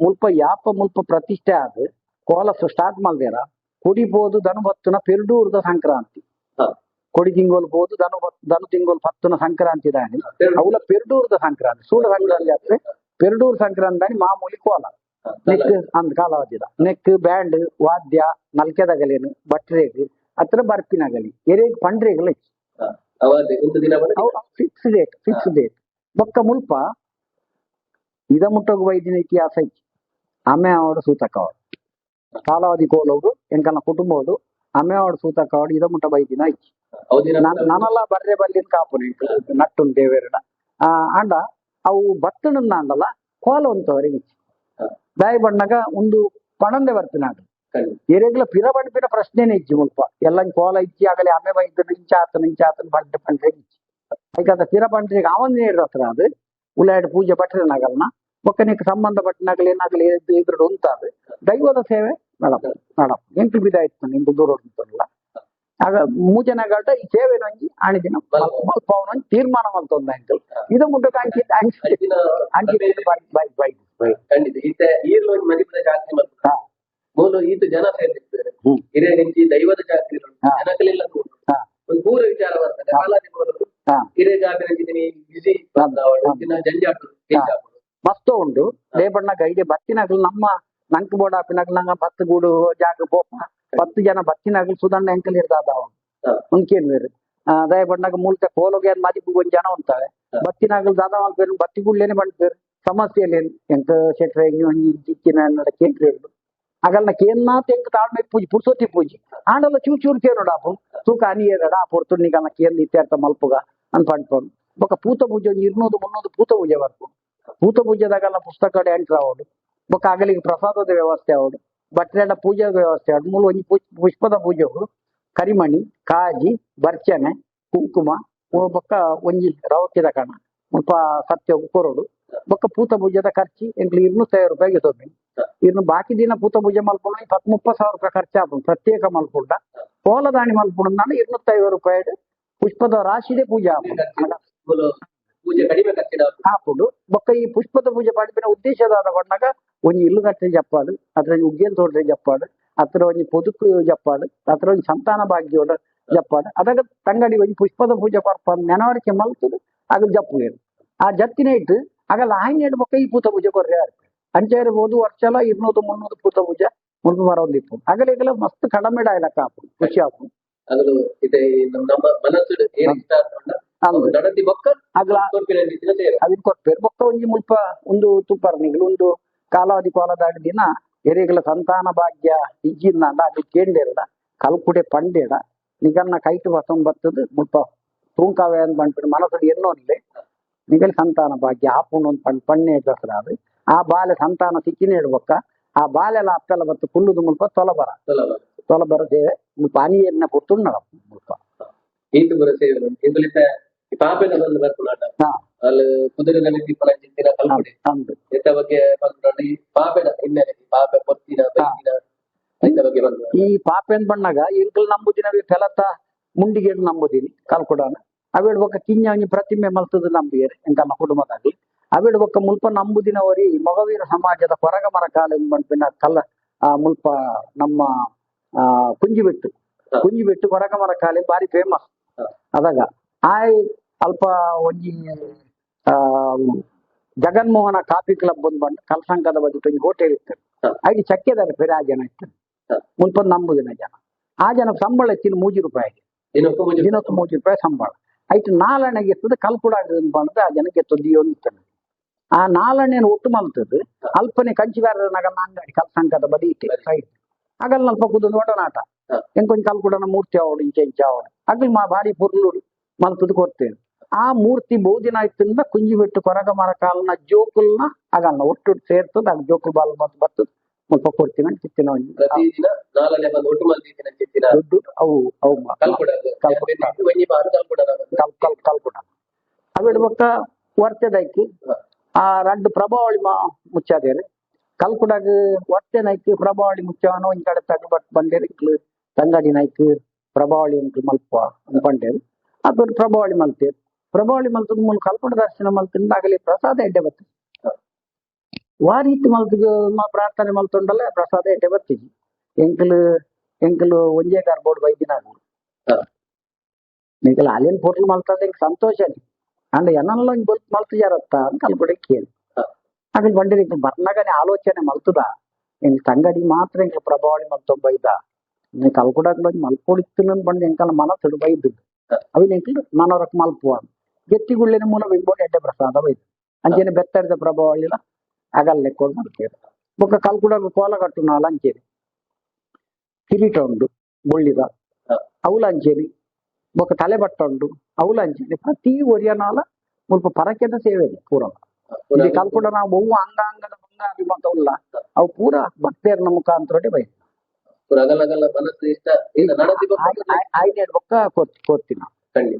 ಮುಲ್ಪ ಯಾಪ ಮುಲ್ಪ ಪ್ರತಿಷ್ಠೆ ಆದ್ ಕೋಲ ಸ್ಟಾರ್ಟ್ ಮಾಡ್ದೇರ? ಕುಡಿಬೋದು ದನು ಬತ್ತುನ ಪೆರ್ಡೂರ್ದ ಸಂಕ್ರಾಂತಿ. ಕೊಡಿ ತಿಂಗೋಲ್ ಬೋದು ದನು ದನು ತಿಂಗೋಲ್ ಪತ್ತುನ ಸಂಕ್ರಾಂತಿ ದಾನಿ ಅವಲ ಪೆರ್ಡೂರ್ದ ಸಂಕ್ರಾಂತಿ. ಸೂಡ ಸಂಕ್ರಾಂತಿ ಆದ್ರೆ ಪೆರ್ಡೂರ್ ಸಂಕ್ರಾಂತಿ ದಾನಿ ಮಾಮೂಲಿ ಕೋಲ. ನೆಕ್ ಅಂದ್ ಕಾಲಾವಧಿದ. ನೆಕ್ ಬ್ಯಾಂಡ್ ವಾದ್ಯ ನಲ್ಕೆದಗಲೇನು ಬಟ್ರೇಗ್ ಅತ್ರ ಬರ್ಪಿನಗಲಿ ಎರೇಗ್ ಪಂಡ್ರೇಗಲ ಫಿಕ್ಸ್ ಡೇಟ್ ಫಿಕ್ಸ್ ಡೇಟ್ ಬೊಕ್ಕ ಮುಲ್ಪ ಇದ ಮುಟ್ಟೋಗ ವೈದ್ಯನ ಇತಿಹಾಸ ಐತಿ. ಆಮೆ ಅವಡ ಸೂತಕ ಸೂತಕವಾಡು ಕಾಲಾವಧಿ ಕೋಲೋಡು ಎಂಕಲ್ನ ಕುಟುಂಬೋಡು ಅಮ್ಮೆ ಸೂತ ಕಾವಡು ಇದ ಮುಟ್ಟ ಬೈದಿನ ನಾನ್- ನಾನೆಲ್ಲ ಬರ್ರೆ ಬಲ್ಲಿನ ಕಾಪುನೆ ನಟ್ಟುನ್ ದೇವೇರಡ. ಆ ಆಂಡ ಅವು ಬತ್ತಣನ್ನ ಅಂಡಲ್ಲ ಕೋಲ ಒಂತವರೆಗೆ ಇಚ್ಚಿ ದಾಯಿ ಬಣ್ಣಗ ಒಂದು ಪಣಂದೆ ಬರ್ತಿನಾಗ ಎರೆಗ್ಲ ಪಿರ ಬಣ್ಪಿನ ಪ್ರಶ್ನೆನೇ ಇಜ್ಜಿ ಮುಲ್ಪ. ಎಲ್ಲ ಕೋಲ ಇಚ್ಚಿ ಆಗಲೇ ಅಮ್ಮೆ ಬೈದ್ ಇಂಚ ಆತನ ಇಂಚ ಆತನ ಬಂಡ ಪಂಡ್ರೆ ಇಚ್ಚಿ ಐಕಾದ ಪಿರ ಪಂಡ್ರಿಗೆ ಅವನ್ನೇ ಇರತ್ರ ಅದು ಉಲಾಡ್ ಪೂಜೆ ಪಟ್ಟಣಗಲ್ನ ಒಕ್ಕನಿಗೆ ಸಂಬಂಧಪಟ್ಟನಾಗಲಿ ಏನಾಗಲಿ ಅಂತ ಉಂಟಾದು ದೈವದ ಸೇವೆ ನಡಪ ನಡಪ ಎಂಟು ಬಿದ ಇತ್ತು ನಿಮ್ದು ದೂರ ಉಂಟಲ್ಲ. ಆಗ ಮೂಜನ ಗಡ್ಡ ಈ ಸೇವೆ ನಂಜಿ ಆಣಿದಿನ ಅವನೊಂದು ತೀರ್ಮಾನ ಮಲ್ತೊಂದ ಅಂಕಲ್. ಇದು ಮುಂದೆ ಕಾಂಚಿ ಅಂಚಿ ಬೈ ಬೈ ಬೈ ಖಂಡಿತ. ಈತ ಈರ್ಲು ಒಂದು ಮಾಡ್ತಾರೆ. ಮೂಲು ಈತ ಜನ ಸೇರ್ತಿರ್ತಾರೆ ಹ್ಮ್. ಹಿರಿಯ ಹೆಂಚಿ ದೈವದ ಜಾತ್ರೆ ಹಾ. ಜನಗಳೆಲ್ಲ. ಒಂದು ವಿಚಾರ ಬರ್ತದೆ. ಕಾಲಾದಿ ಹಿರಿಯ ಜಾತಿ ಬಿಸಿ. ದಿನ ಜಂಜಾಟ. ಮಸ್ತ್ ಉಂಡು ಲೇಬಣ್ಣ ಗೈಡೆ ಬತ್ತಿನಾಗಲು ನಮ್ಮ ನಂಕ್ ಬೋಡ ಆಪಿನಾಗ ನಂಗ ಬತ್ತು ಗೂಡು ಜಾಗ ಪೋಪ ಬತ್ತ್ ಜನ ಬತ್ತಿನಾಗಲು ಸುಧಣ್ಣ ಎಂಕಲ್ ಇರ್ದಾದ. ಉಂಕೇನ್ ಬೇರೆ ದಯ ಬಣ್ಣಗ ಮೂಲಕ ಕೋಲೋಗೆ ಮಾದಿ ಒಂದ್ ಜನ ಉಂತಾವೆ ಹಾ. ಬತ್ತಿನಾಗಲು ದಾದ ಮಲ್ಪೇರು ಬತ್ತಿ ಗುಡ್ಲೇನೆ ಸಮಸ್ಯೆ ಇಲ್ಲ ಎಂಕ ಶೆಟ್ರೆ ಚಿಕ್ಕಿನ ಕೇಂದ್ರ ಅಗಲ್ನ ಕೇನ್ನ ತೆಂಕ್ ತಾಳ್ಮೆ ಪೂಜಿ ಪುರ್ಸೋತಿ ಪೂಜಿ. ಆಂಡಲ್ಲ ಚೂರ್ ಚೂರ್ ಕೇನೋಡ ಆಪು. ತೂಕ ಅನಿಯದ ಆ ಪೊರ್ತು ನಿಗಲ್ನ ಕೇನ್ ಇತ್ಯರ್ಥ ಮಲ್ಪುಗ ಅನ್ ಪಂಡ್ಪೊಂಡು ಬೊಕ ಪೂತ ಪೂಜೆ ಇರ್ನೂದು ಮುನ್ನೂದು ಪೂತ ಪೂಜೆ ಬರ್ಪು ಭೂತ ಪೂಜೆದಾಗೆಲ್ಲ ಪುಸ್ತಕ ಎಂಟ್ರ್ ಆವಡು ಬೊಕ್ಕ ಆಗಲಿಗೆ ಪ್ರಸಾದದ ವ್ಯವಸ್ಥೆ ಆವಡು ಬಟ್ರೆಡ ಪೂಜೆದ ವ್ಯವಸ್ಥೆ ಆವಡು ಮೂಲ ಒಂಜಿ ಪುಷ್- ಪುಷ್ಪದ ಪೂಜೆಗು ಕರಿಮಣಿ, ಕಾಜಿ ಬರ್ಚನೆ ಕುಂಕುಮ ಬೊಕ್ಕ ಒಂಜಿ ರವತಿದ ಕಣ. ಮುಲ್ಪ ಸತ್ಯ ಕೊರಡು ಬೊಕ್ಕ ಪೂತ ಪೂಜೆದ ಖರ್ಚಿ ಎಂಕ್ಲು ಇರ್ನೂತ್ತೈವತ್ತು ರೂಪಾಯಿಗೆ ತೊಂದಿ ಇನ್ನು ಬಾಕಿ ದಿನ ಪೂತ ಪೂಜೆ ಮಲ್ಪುಣ ಇಪ್ಪತ್ ಮುಪ್ಪತ್ತು ಸಾವಿರ ರೂಪಾಯಿ ಖರ್ಚು ಆಪುಂಡು ಪ್ರತ್ಯೇಕ ಮಲ್ಪುಂಡ. ಕೋಲದಾಣಿ ಮಲ್ಪುಣ ನಾನು ರೂಪಾಯಿ ಪುಷ್ಪದ ರಾಶಿದೇ ಪೂಜೆ ಮೂಲು ಪೂಜೆ ಕಡಿಮೆ ಹಾಕೊಂಡು ಬೊಕ್ಕ ಈ ಪುಷ್ಪದ ಪೂಜೆ ಪಾಡಿಪಿನ ಉದ್ದೇಶದ ಕೊಂಡಾಗ ಒಂಜಿ ಇಲ್ಲು ಕಟ್ಟಿ ಜಪ್ಪಾಡು ಅತ್ರ ಒಂಜಿ ಉಗ್ಗಿನ ಜಪ್ಪಾಡು ಅತ್ರ ಒಂಜಿ ಪೊದುಕು ಜಪ್ಪಾಡು ಅತ್ರ ಒಂಜಿ ಸಂತಾನ ಭಾಗ್ಯೋಡ ಜಪ್ಪಾಡು ಅದಾಗ ತಂಗಡಿ ಒಂಜಿ ಪುಷ್ಪದ ಪೂಜೆ ಕೊಡಪ್ಪ ನೆನವರಿಕೆ ಮಲ್ತದು ಅದು ಜಪ್ಪು ಹೇಳು ಆ ಜತ್ತಿನ ಇಟ್ಟು ಆಗ ಲಾಯಿನ ಇಟ್ಟು ಬೊಕ್ಕ ಈ ಪೂತ ಪೂಜೆ ಕೊರ್ರೆ ಅಂಚೇರಿ ಹೋದ ವರ್ಷ ಎಲ್ಲ ಇರ್ನೂರು ಪೂತ ಪೂಜೆ ಮುಳುಗು ಆಗಲೇ ಈಗಲೇ ಮಸ್ತ್ ಕಡಮೆ ಇಲಕ್ಕ ಹಾಕು ಖುಷಿ ಹಾಕು. ಅದು ಇದೆ ನಮ್ಮ ಮನಸ್ಸು ಏನಿಷ್ಟ ನಡತಿ ಬೊಕ್ಕ ಕೊಟ್ಪೇರು ಬೊಕ್ಕ ಒಂಜಿ ಮುಲ್ಪ ಒಂದು ತುಪ್ಪರ್ನಿಗಳು ಒಂದು ಕಾಲಾವಧಿ ಕಾಲದಾಡಿ ದಿನ ಎರೆಗಳ ಸಂತಾನ ಭಾಗ್ಯ ಇಜ್ಜಿಂದ ಅದು ಕೇಂಡೇರಡ ಕಲ್ಕುಡೆ ಪಂಡೇಡ ನಿಗನ್ನ ಕೈಟು ವಸಂ ಬರ್ತದ ಮುಲ್ಪ ತೂಂಕಾವೆ ಅಂತ ಬಂದ್ಬಿಟ್ಟು ಮನಸ್ಸು ಎನ್ನೋನ್ಲೆ ನಿಗಲ್ ಸಂತಾನ ಭಾಗ್ಯ ಆಪುಂಡು ಒಂದು ಪಣ್ ಪಣ್ಣೆ ದಸರಾ ಅದು. ಆ ಬಾಲೆ ಸಂತಾನ ಸಿಕ್ಕಿನ ಇಡ್ಬೇಕ ಆ ಬಾಲೆಲ್ಲ ಅಪ್ಪೆಲ್ಲ ಬತ್ತು ಕುಲ್ಲುದು ಮುಲ್ಪ ತೊಲಬರ. ತೊಲಬರ. ಸೇವೆ ಮುಲ್ಪ ಅನಿಯನ್ನ ಕೊಟ್ಟು ಮುಲ್ಪ. ಪಾಪೆದ ಬಂದು ಹಾ ಅಲ್ಲಿ ಕುದುರೆ ಪಣ ಚಿತ್ತಿನ ಕಲ್ಪಡೆ ಎಂತ ಬಗ್ಗೆ ಬಂದು ಈ ಪಾಪೆದ ಹಿನ್ನೆಲೆ ಪಾಪೆ ಪೊತ್ತಿನ ಬೈಕಿನ ಬಗ್ಗೆ ಬಂದ ಈ ಪಾಪೆನ್ ಬಣ್ಣಗ ಇರ್ಗಲ್ ನಂಬುದಿನ ಫಲತ ಮುಂಡಿಗೆ ನಂಬುದಿನಿ ಕಲ್ಕೊಡಾನ ಅವೇಡ್ ಬೊಕ್ಕ ಕಿಂಜ ಪ್ರತಿಮೆ ಮಲ್ತದ ನಂಬಿಯರ್ ನಮ್ಮ ಕುಟುಂಬದಲ್ಲಿ ಅವೇಡ್ ಬೊಕ್ಕ ಮುಲ್ಪ ನಂಬುದಿನವರಿ ಮೊಗವೀರ ಸಮಾಜದ ಕೊರಗ ಮರ ಕಾಲ ಬಂಪಿನ ಕಲ್ಲ ಆ ಮುಲ್ಪ ನಮ್ಮ ಆ ಕುಂಜಿಬೆಟ್ಟು ಕುಂಜಿಬೆಟ್ಟು ಕೊರಗ ಮರ ಕಾಲ ಬಾರಿ ಫೇಮಸ್. ಅದಾಗ ಆಯ್ ಅಲ್ಪ ಒಂಜಿ ಆ ಜಗನ್ಮೋಹನ ಕಾಫಿ ಕ್ಲಬ್ ಒಂದು ಬಂದು ಕಲ್ಸಂಕದ ಬದಿ ಒಂಜಿ ಹೋಟೆಲ್ ಇರ್ತದೆ ಹ. ಐದು ಚಕ್ಕೆದಾರೆ ಬೇರೆ ಆ ಜನ ಇರ್ತದೆ. ಮುಲ್ಪ ನಂಬುದಿನ ಜನ ಆ ಜನ ಸಂಬಳ ಇತ್ತಿನ ಮೂಜಿ ರೂಪಾಯಿ ದಿನಕ್ಕೂ ಮೂಜಿ ರೂಪಾಯಿ. ಸಂಬಳ. ಐಟು ನಾಲಣೆ ಎತ್ತದ ಕಲ್ಪುಡ ಬಂದ್ರೆ ಆ ಜನಕ್ಕೆ ತೊಂದಿ ಒಂದಿತ್ತಾನೆ ಆ ನಾಲಣ್ಣೆಯನ್ನು ಒಟ್ಟು ಮಲ್ತದ್ದು. ಅಲ್ಪನೆ ಕಂಚಿಗಾರರ ನಗಲ ಅಂಗಡಿ ಕಲ್ಸಂಕದ ಬದಿ ಇಟ್ಟೆ ಸೈಡ್ ಆಗಲ್ ಅಲ್ಪ ಕುದ್ದು ಒಡನಾಟ. ಹ. ಕಲ್ಕುಡನ ಮೂರ್ತಿ ಅವಳು ಇಂಚೆ ಇಂಚೆ ಆವಡು ಅಗಲ್ ಮಾ ಭಾರಿ ಪುರ್ಲುಡು ಮಲ್ತದ್ದು ಕೊಡ್ತೇನೆ ಆ ಮೂರ್ತಿ ಬಹುದಿನ ಆಯ್ತಿಂದ ಕುಂಜಿ ಬಿಟ್ಟು ಕೊರಗ ಮರ ಕಾಲನ ಜೋಕುಲ್ನ ಆಗಲ್ಲ ಒಟ್ಟು ಸೇರ್ತದ ಆಗ ಜೋಕುಲ್ ಬಾಲ್ ಮತ್ ಬರ್ತದ. ಸ್ವಲ್ಪ ಕೊಡ್ತೀನಿ ಅಂತ ಚಿತ್ತಿನ ದೊಡ್ಡ ಅವು ಅವು ಮ- ಕಲ್ಪುಡ ಕಲ್ಪುಡ. ಒಂಜಿ ಬಾರು ಕಲ್ಪುಡ ಕಲ್ ಕಲ್ ಕಲ್ಪುಡ ಅವಿಡ್ ಬೊಕ್ಕ ವರ್ತೆದೈಕ್. ಆ ರಡ್ಡು ಪ್ರಭಾವಳಿ ಮಾ ಮುಚ್ಚಾದೇರಿ. ಕಲ್ಕುಡಾಗ ವರ್ತೆ ನಾಯ್ಕಿ ಪ್ರಭಾವಳಿ ಮುಚ್ಚವನ ಒಂದ್ ಕಡೆ ತಗ ಬಟ್ ಬಂಡೇರು. ತಂಗಡಿ ನೈಕ್ ಪ್ರಭಾವಳಿ ಉಂಟು ಮಲ್ಪ ಬಂಡೇರು ಅದು ಪ್ರಭಾವಳಿ ಮಲ್ತೇರು ಪ್ರಭಾವಳಿ ಮಲ್ತದ ಮೂಲ ಕಲ್ಪುಡ ದರ್ಶನ ಮಲ್ತಿಂದ ಆಗಲಿ ಪ್ರಸಾದ ಎಡ್ಡೆ ಬರ್ತದೆ ವಾರೀತಿ ಮಲ್ತಿಗೆ ಮ- ಪ್ರಾರ್ಥನೆ ಮಲ್ತೊಂಡಲ್ಲ ಪ್ರಸಾದ ಎಡ್ಡೆ ಬರ್ತಿಜಿ ಎಂಕಲು ಎಂಕಲು ಒಂಜೇ ಕಾರ್ಬೋರ್ಡ್ ಬೈದಿನಾಗು ಹಾ. ನಿಂಕಲ್ ಅಲ್ಲಿನ ಪೋಟ್ಲು ಮಲ್ತದ ಇಂಕ ಸಂತೋಷ ಅಂಡ್ ಎನ್ನಲ್ಲ ಬಲ್ತ್ ಮಲ್ತು ಜಾರತ್ತ ಅಂತ ಅಲ್ಕೊಡೆ ಕೇಳಿ ಹಾ. ಅಗಲ್ ಬಂದಿರಿ ಇಂಕ ಬರ್ನಾಗನೆ ಆಲೋಚನೆ ಮಲ್ತದ ಇಂಕ ತಂಗಡಿ ಮಾತ್ರ ಇಂಕ ಪ್ರಭಾವಳಿ ಮಲ್ತೊಂಬ ಬೈದ ನೀ ಕಲ್ಕೊಡಕ್ ಮಲ್ಕೊಡಿತ್ತು ಬಂದು ಎಂಕಲ್ ಮನ ತಿಡು ಬೈದ್ದು ಹಾ. ಅವಿನ ಎಂಕಲ್ ನಾನವರಕ್ ಮಲ್ಪುವ ಗೆತ್ತಿಗುಳ್ಳಿನ ಮೂಲ ಬೆಂಬೋಡಿ ಎಡ್ಡೆ ಪ್ರಸಾದ ಬೈದು ಅಂಚೆನೆ ಬೆತ್ತರಿದ ಪ್ರಭಾವಳಿಲ ಅಗಲ್ ಲೆಕ್ಕೊಂಡು ಮಲ್ಕೇರು ಬೊಕ್ಕ ಕಲ್ಕುಡಗ ಕೋಲ ಕಟ್ಟು ನಾಲ್ ಅಂಚೇರಿ ಕಿರೀಟ ಉಂಡು ಬೊಳ್ಳಿದ ಹಾ. ಅವಲ ಅಂಚೇರಿ ಬೊಕ್ಕ ತಲೆ ಬಟ್ಟ ಉಂಡು ಅವಲ ಅಂಚೇರಿ ಪ್ರತಿ ಒರಿಯನಾಲ ಮುಲ್ಪ ಪರಕೆದ ಸೇವೆ ಪೂರ ಇಲ್ಲಿ ಕಲ್ಕುಡ ನಾವು ಬಹು ಅಂಗಾಂಗದ ಬಂಗಾರಿ ಮತ ಉಲ್ಲ ಅವು ಪೂರ ಭಕ್ತೇರ್ನ ಮುಖಾಂತರ ಬೈ ಮನಸ್ಸು ಇಷ್ಟ. ಇಲ್ಲ ಬೊಕ್ಕ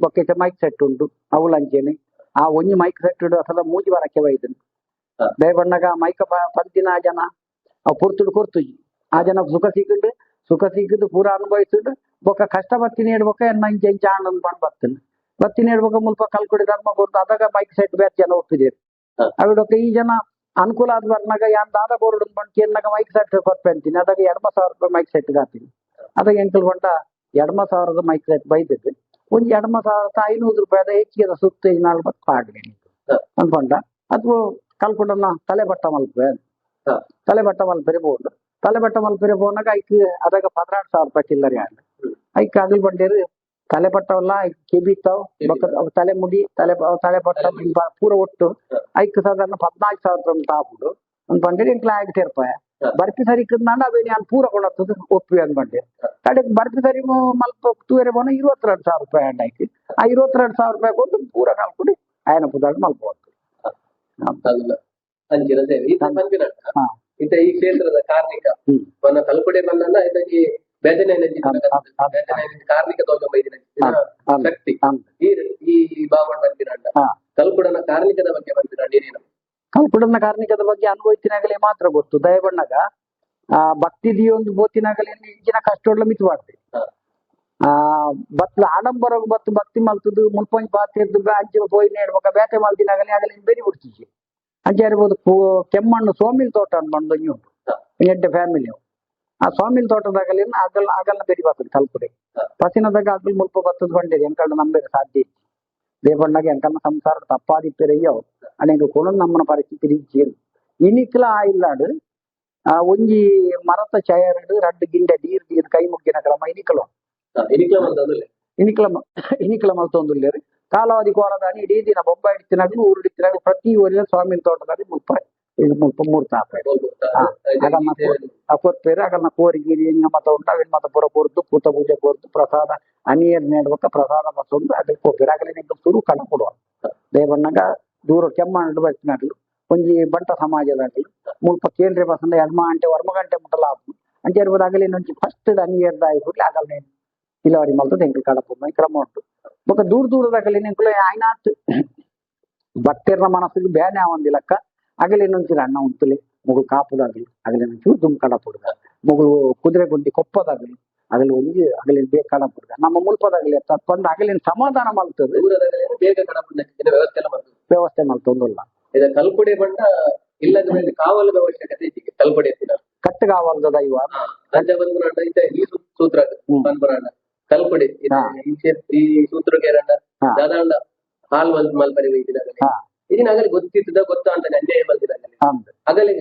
ಬೊಕ್ಕ ಮೈಕ್ ಸೆಟ್ ಉಂಟು ಅವು ಅಂಚೇನೆ ಆ ಒಂಜಿ ಮೈಕ್ ಸೆಟ್ ಅಸಲ ಮೂಜಿ ಬರಕ್ಕೆ ಬೈದನು ಬೇ ಬಣ್ಣಗ ಮೈಕ ಪಂತಿನ ಆ ಜನ ಅವು ಪುರ್ತುಡು ಕೊರ್ತುಜಿ ಆ ಜನ ಸುಖ ಸಿಕ್ಕಂಡು ಸುಖ ಸಿಕ್ಕಿದ್ದು ಪೂರ ಅನುಭವಿಸುದು ಬೊಕ್ಕ ಕಷ್ಟ ಬರ್ತೀನಿ ಹೇಳ್ಬೇಕ ಎನ್ನ ಇಂಚ ಇಂಚ ಆನಂದ್ ಬಣ್ಣ ಬರ್ತೇನೆ ಬತ್ತಿನ ಹೇಳ್ಬೇಕ ಮುಲ್ಪ ಕಲ್ಕೊಡಿ ಧರ್ಮ ಕೊಡ್ತು ಅದಾಗ ಮೈಕ್ ಸೆಟ್ ಬೇರೆ ಜನ ಒಪ್ಪಿದ್ದೀರಿ ಹಾ. ಅವಿಡೊಕ್ಕ ಈ ಜನ ಅನುಕೂಲ ಆದ ಬರ್ನಾಗ ಯಾನ್ ದಾದ ಬೋರ್ಡ್ ಬಂಟಿ ನಗ ಮೈಕ್ ಸೆಟ್ ಕೊಟ್ಟು ಅಂತೀನಿ. ಅದಾಗ ಎರಡ್ಮ ಸಾವಿರ ರೂಪಾಯಿ ಮೈಕ್ ಸೆಟ್ ಹಾಕ್ತೀನಿ ಅದಾಗ ಎಂಕಲ್ ಬಂಟ ಎಡ್ಮ ಸಾವಿರದ ಮೈಕ್ ಸೆಟ್ ಬೈದಿದ್ದು. ಒಂದ್ ಎಡ್ಮ ಸಾವಿರದ ಐನೂರು ರೂಪಾಯಿದ ಹೆಚ್ಚಿಗೆ ಸುತ್ತ ನಾಲ್ಕು ಬತ್ತು ಪಾಡ್ಲಿ. ಅನ್ಕೊಂಡ? ಅದು ಕಲ್ಕೊಂಡನ್ನ ತಲೆ ಬಟ್ಟ ಮಲ್ಪೆ. ತಲೆ ಬಟ್ಟ ಮಲ್ಪರಿ ಬೋರ್ಡ್ ತಲೆ ಬಟ್ಟ ಮಲ್ಪರಿ ಬೋನಾಗ ಐಕ್ ಅದಾಗ ಪದ್ನಾಲ್ಕು ಸಾವಿರ ರೂಪಾಯಿ ಚಿಲ್ಲರಿ ಆಗ್ಲಿ ಐಕ್ ಅಗಲ್ ಬಂಡೇರು ತಲೆ ಪಟ್ಟವಲ್ಲ ಅವ್ ತಲೆ ಮುಡಿ ತಲೆ ತಲೆ ಪಟ್ಟ ಪೂರ ಒಟ್ಟು. ಐಕ್ ಸಾಧಾರಣ ಪದ್ನಾಲ್ಕು ಸಾವಿರ ರೂಪಾಯಿ ತಾಪುಡು ಒಂದ್ ಬಂಡೇರಿ ಎಂಕ್ಲ ಆಗಿ ಸೇರ್ಪಾಯ. ಬರ್ಪಿ ಸರಿ ನಾಡ ಅವೇನಿ ಅನ್ ಪೂರ ಕೊಡತ್ತದ? ಒಪ್ಪಿ ಅಂದ್ ಬಂಡೆ? ಕಡೆಗೆ ಬರ್ಪಿ ಸರಿ ಮಲ್ಪ ತೂರೆ ಬೋನ ಇರುವತ್ತೆರಡು ಸಾವಿರ ರೂಪಾಯಿ ಅಂಡ್ ಐಕ್ ಆ ಇರುವತ್ತೆರಡು ಸಾವಿರ ರೂಪಾಯಿ ಕೊಟ್ಟು ಪೂರ ಕಲ್ಕೊಡಿ ಆಯನ ಪುದಾಗ ಅಲ್ಲ. ಪಂಪಿನಟ್ಟ ಹಾ. ಈತ ಈ ಕ್ಷೇತ್ರದ ಕಾರ್ಮಿಕ. ಬನ್ನ ತಲುಪಡೆ ಬಂದನ್ನ ಇದಕ್ಕೆ ಹೌದು, ಹೌದು. ಕಾರ್ಮಿಕ ತೋಜ ಬೈದಿನ ಹೌದು, ಹೌದು. ಶಕ್ತಿ ಈ ಈ ಭಾವನ. ಕಲ್ಪುಡನ ಕಾರ್ಮಿಕದ ಬಗ್ಗೆ ನೀರಿನ ಕಲ್ಪುಡನ ಕಾರ್ಮಿಕದ ಬಗ್ಗೆ ಅನುಭವಿಸಿನಾಗಲೇ ಮಾತ್ರ ಗೊತ್ತು ದಯಬಣ್ಣಗ ಆ ಭಕ್ತಿ ದಿಯೊಂದು ಬೋತಿನಾಗಲೇ ಇಂಚಿನ ಕಷ್ಟೊಡ್ಲ ಮಿತ್ ಹಾ. ಆ ಬತ್ಲ ಆಡಂಬರ ಬತ್ತು ಭಕ್ತಿ ಮಲ್ತದು ಮುನ್ಪಂಜ್ ಪಾತ್ರೆದ್ದು ಅಂಚೆ ಪೋಯಿ ನೇಡ್ಬೇಕ ಬೇತೆ ಮಲ್ತಿನಾಗಲೇ ಆಗಲೇ ಬೆರಿ ಬಿಡ್ತಿಜಿ ಅಂಚೆ ಇರ್ಬೋದು ಕೆಮ್ಮಣ್ಣು ಸೋಮಿಲ್ ತೋಟ ಅನ್ಬಂದು ಉಂಟು. ಎಡ್ಡೆ ಫ್ಯಾಮಿಲಿ ಆ ಸೋಮಿಲ್ ತೋಟದಾಗಲೇ ಆಗಲ್ ಆಗಲ್ನ ಬೆರಿ ಬರ್ತದೆ ಕಲ್ಪುಡೆ ಹಾ. ಪಸಿನದಾಗ ಆಗಲ್ ಮುಲ್ಪ ಬತ್ತದ ಬಂಡಿದೆ ಎಂಕಲ್ನ ನಂಬೇಕ ಸಾಧ್ಯ ಇಲ್ಲ. ದೇವಣ್ಣಗ ಎಂಕಲ್ನ ಸಂಸಾರ ತಪ್ಪಾದಿಪ್ಪೆರಯ್ಯೋ ಅನೇಕ ಕೊಡು ನಮ್ಮನ ಪರಿಸ್ಥಿತಿ ರೀಚೇರು ಇನಿಕ್ಲ ಆ ಇಲ್ಲಾಡು ಆ ಒಂಜಿ ಮರತ ಚಯರ್ಡು ರಡ್ಡು ಗಿಂಡೆ ದೀರ್ ದೀರ್ ಕೈ ಮುಗ್ಗಿನ ಕ್ರಮ ಇನಿಕಲು. ಇನಿಕ್ಲ ಬಂದಲ್ಲ ಇನಿಕ್ಲ ಮ- ಇನಿಕ್ಲ ಮಲ್ತೊಂದುಲ್ಲೇರು ಕಾಲಾವಧಿ ಕೋಲದಾನಿ ಇಡೀ ದಿನ ಬೊಂಬೈ ಇಡ್ತಿನಾಗ್ಲು ಊರು ಇಡ್ತಿನಾಗ್ಲು ಪ್ರತಿ ಊರಿನ ಸ್ವಾಮಿ ತೋಟದಲ್ಲಿ ಮುಲ್ಪ ಇದು ಮುಲ್ಪ ಮೂರ್ ತಾಪ ಹಾ, ಅದನ್ನ ಆ ಕೊರ್ಪೇರು ಅದನ್ನ ಕೋರಿಗಿರಿ ಹಿಂಗ ಮತ ಉಂಟು ಅವಿನ ಮತ ಪುರ ಕೊರ್ದು ಕೂತ ಪೂಜೆ ಕೊರ್ದು ಪ್ರಸಾದ ಅನಿಯರ್ ನೆಡ್ಬೇಕ ಪ್ರಸಾದ ಮತ್ತೊಂದು ಅದಕ್ಕೆ ಕೊರ್ಪೇರು ಆಗಲೇ ನಿಂಗೆ ಸುರು ಕಣ ಕೊಡುವ. ದೇವಣ್ಣಗ ದೂರ ಕೆಮ್ಮಣ್ಣು ಬಚ್ಚಿನಾಗ್ಲು ಒಂಜಿ ಬಂಟ ಸಮಾಜದಾಗ್ಲು ಮುಲ್ಪ ಕೇಂದ್ರ ಬಸಂದ ಎಡ್ಮ ಗಂಟೆ ವರ್ಮ ಗಂಟೆ ಮುಟ್ಟಲ ಆಪು ಅಂಚೆ ಇರ್ಬೋದು ಆಗಲೇ ಒಂಜಿ ಫಸ್ಟ್ ಅನಿಯರ್ದ ಆಯ್ಬಿಡ್ಲಿ ಆಗಲ್ಲ ಇಲ್ಲವರಿ ಮಲ್ತದ ಎಂಕ್ಲು ಕಡಪು ಮೈ ಕ್ರಮ ಉಂಟು. ಬೊಕ ದೂರ ದೂರದಾಗಲಿ ನಿಂಕುಲು ಆಯ್ನಾತ್ ಬಟ್ಟೆರ್ನ ಮನಸ್ಸಿಗೆ ಬೇನೆ ಆವಂದಿ ಹಗಲಿನೊಂಚೂರು ಅಣ್ಣ ಉಂಟುಲೆ. ಮಗಳು ಕಾಪುದಾಗಲಿ ಹಗಲಿನೊಂಚೂರು ದುಮ್ ಕಡಪುಡ್ದ ಮಗಳು ಕುದುರೆ ಗುಂಡಿ ಕೊಪ್ಪದಾಗಲಿ ಹಗಲಿ ಒಂಜಿ ಹಗಲಿನ ಬೇಗ ಕಡಪುಡ್ದ ನಮ್ಮ ಮುಲ್ಪದಾಗಲಿ ತಪ್ಪಂದ ಹಗಲಿನ ಸಮಾಧಾನ ಮಾಡ್ತದೆ ಬೇಗ ಕಡಪುಡ್ದ ವ್ಯವಸ್ಥೆ ವ್ಯವಸ್ಥೆ ಮಾಡ್ತೊಂದಲ್ಲ ಇದ ಕಲ್ಪುಡೆ ಬಣ್ಣ ಇಲ್ಲದ ಕಾವಲದ ಅವಶ್ಯಕತೆ ಇದ್ದೀಗ ಕಲ್ಪಡೆ ಕಟ್ಟಗಾವಲ್ದ ದೈವ ಸಂಜೆ ಬಂದ್ಬಿಡ ಈ ಸೂತ್ರ ಬಂದ್ಬಿಡ ಕಲ್ಪಡೆ ಈ ಸೂತ್ರ ಕೇರಣ ಸಾಧಾರಣ ಕಾಲ್ ಮಲ್ಪರಿ ವೈದ್ಯರಾಗಲಿ ಇದನ್ನ ಆಗಲಿ ಗೊತ್ತಿತ್ತದ ಗೊತ್ತಾ ಅಂತ ಅನ್ಯಾಯ ಹೌದು. ಆಗಲೇ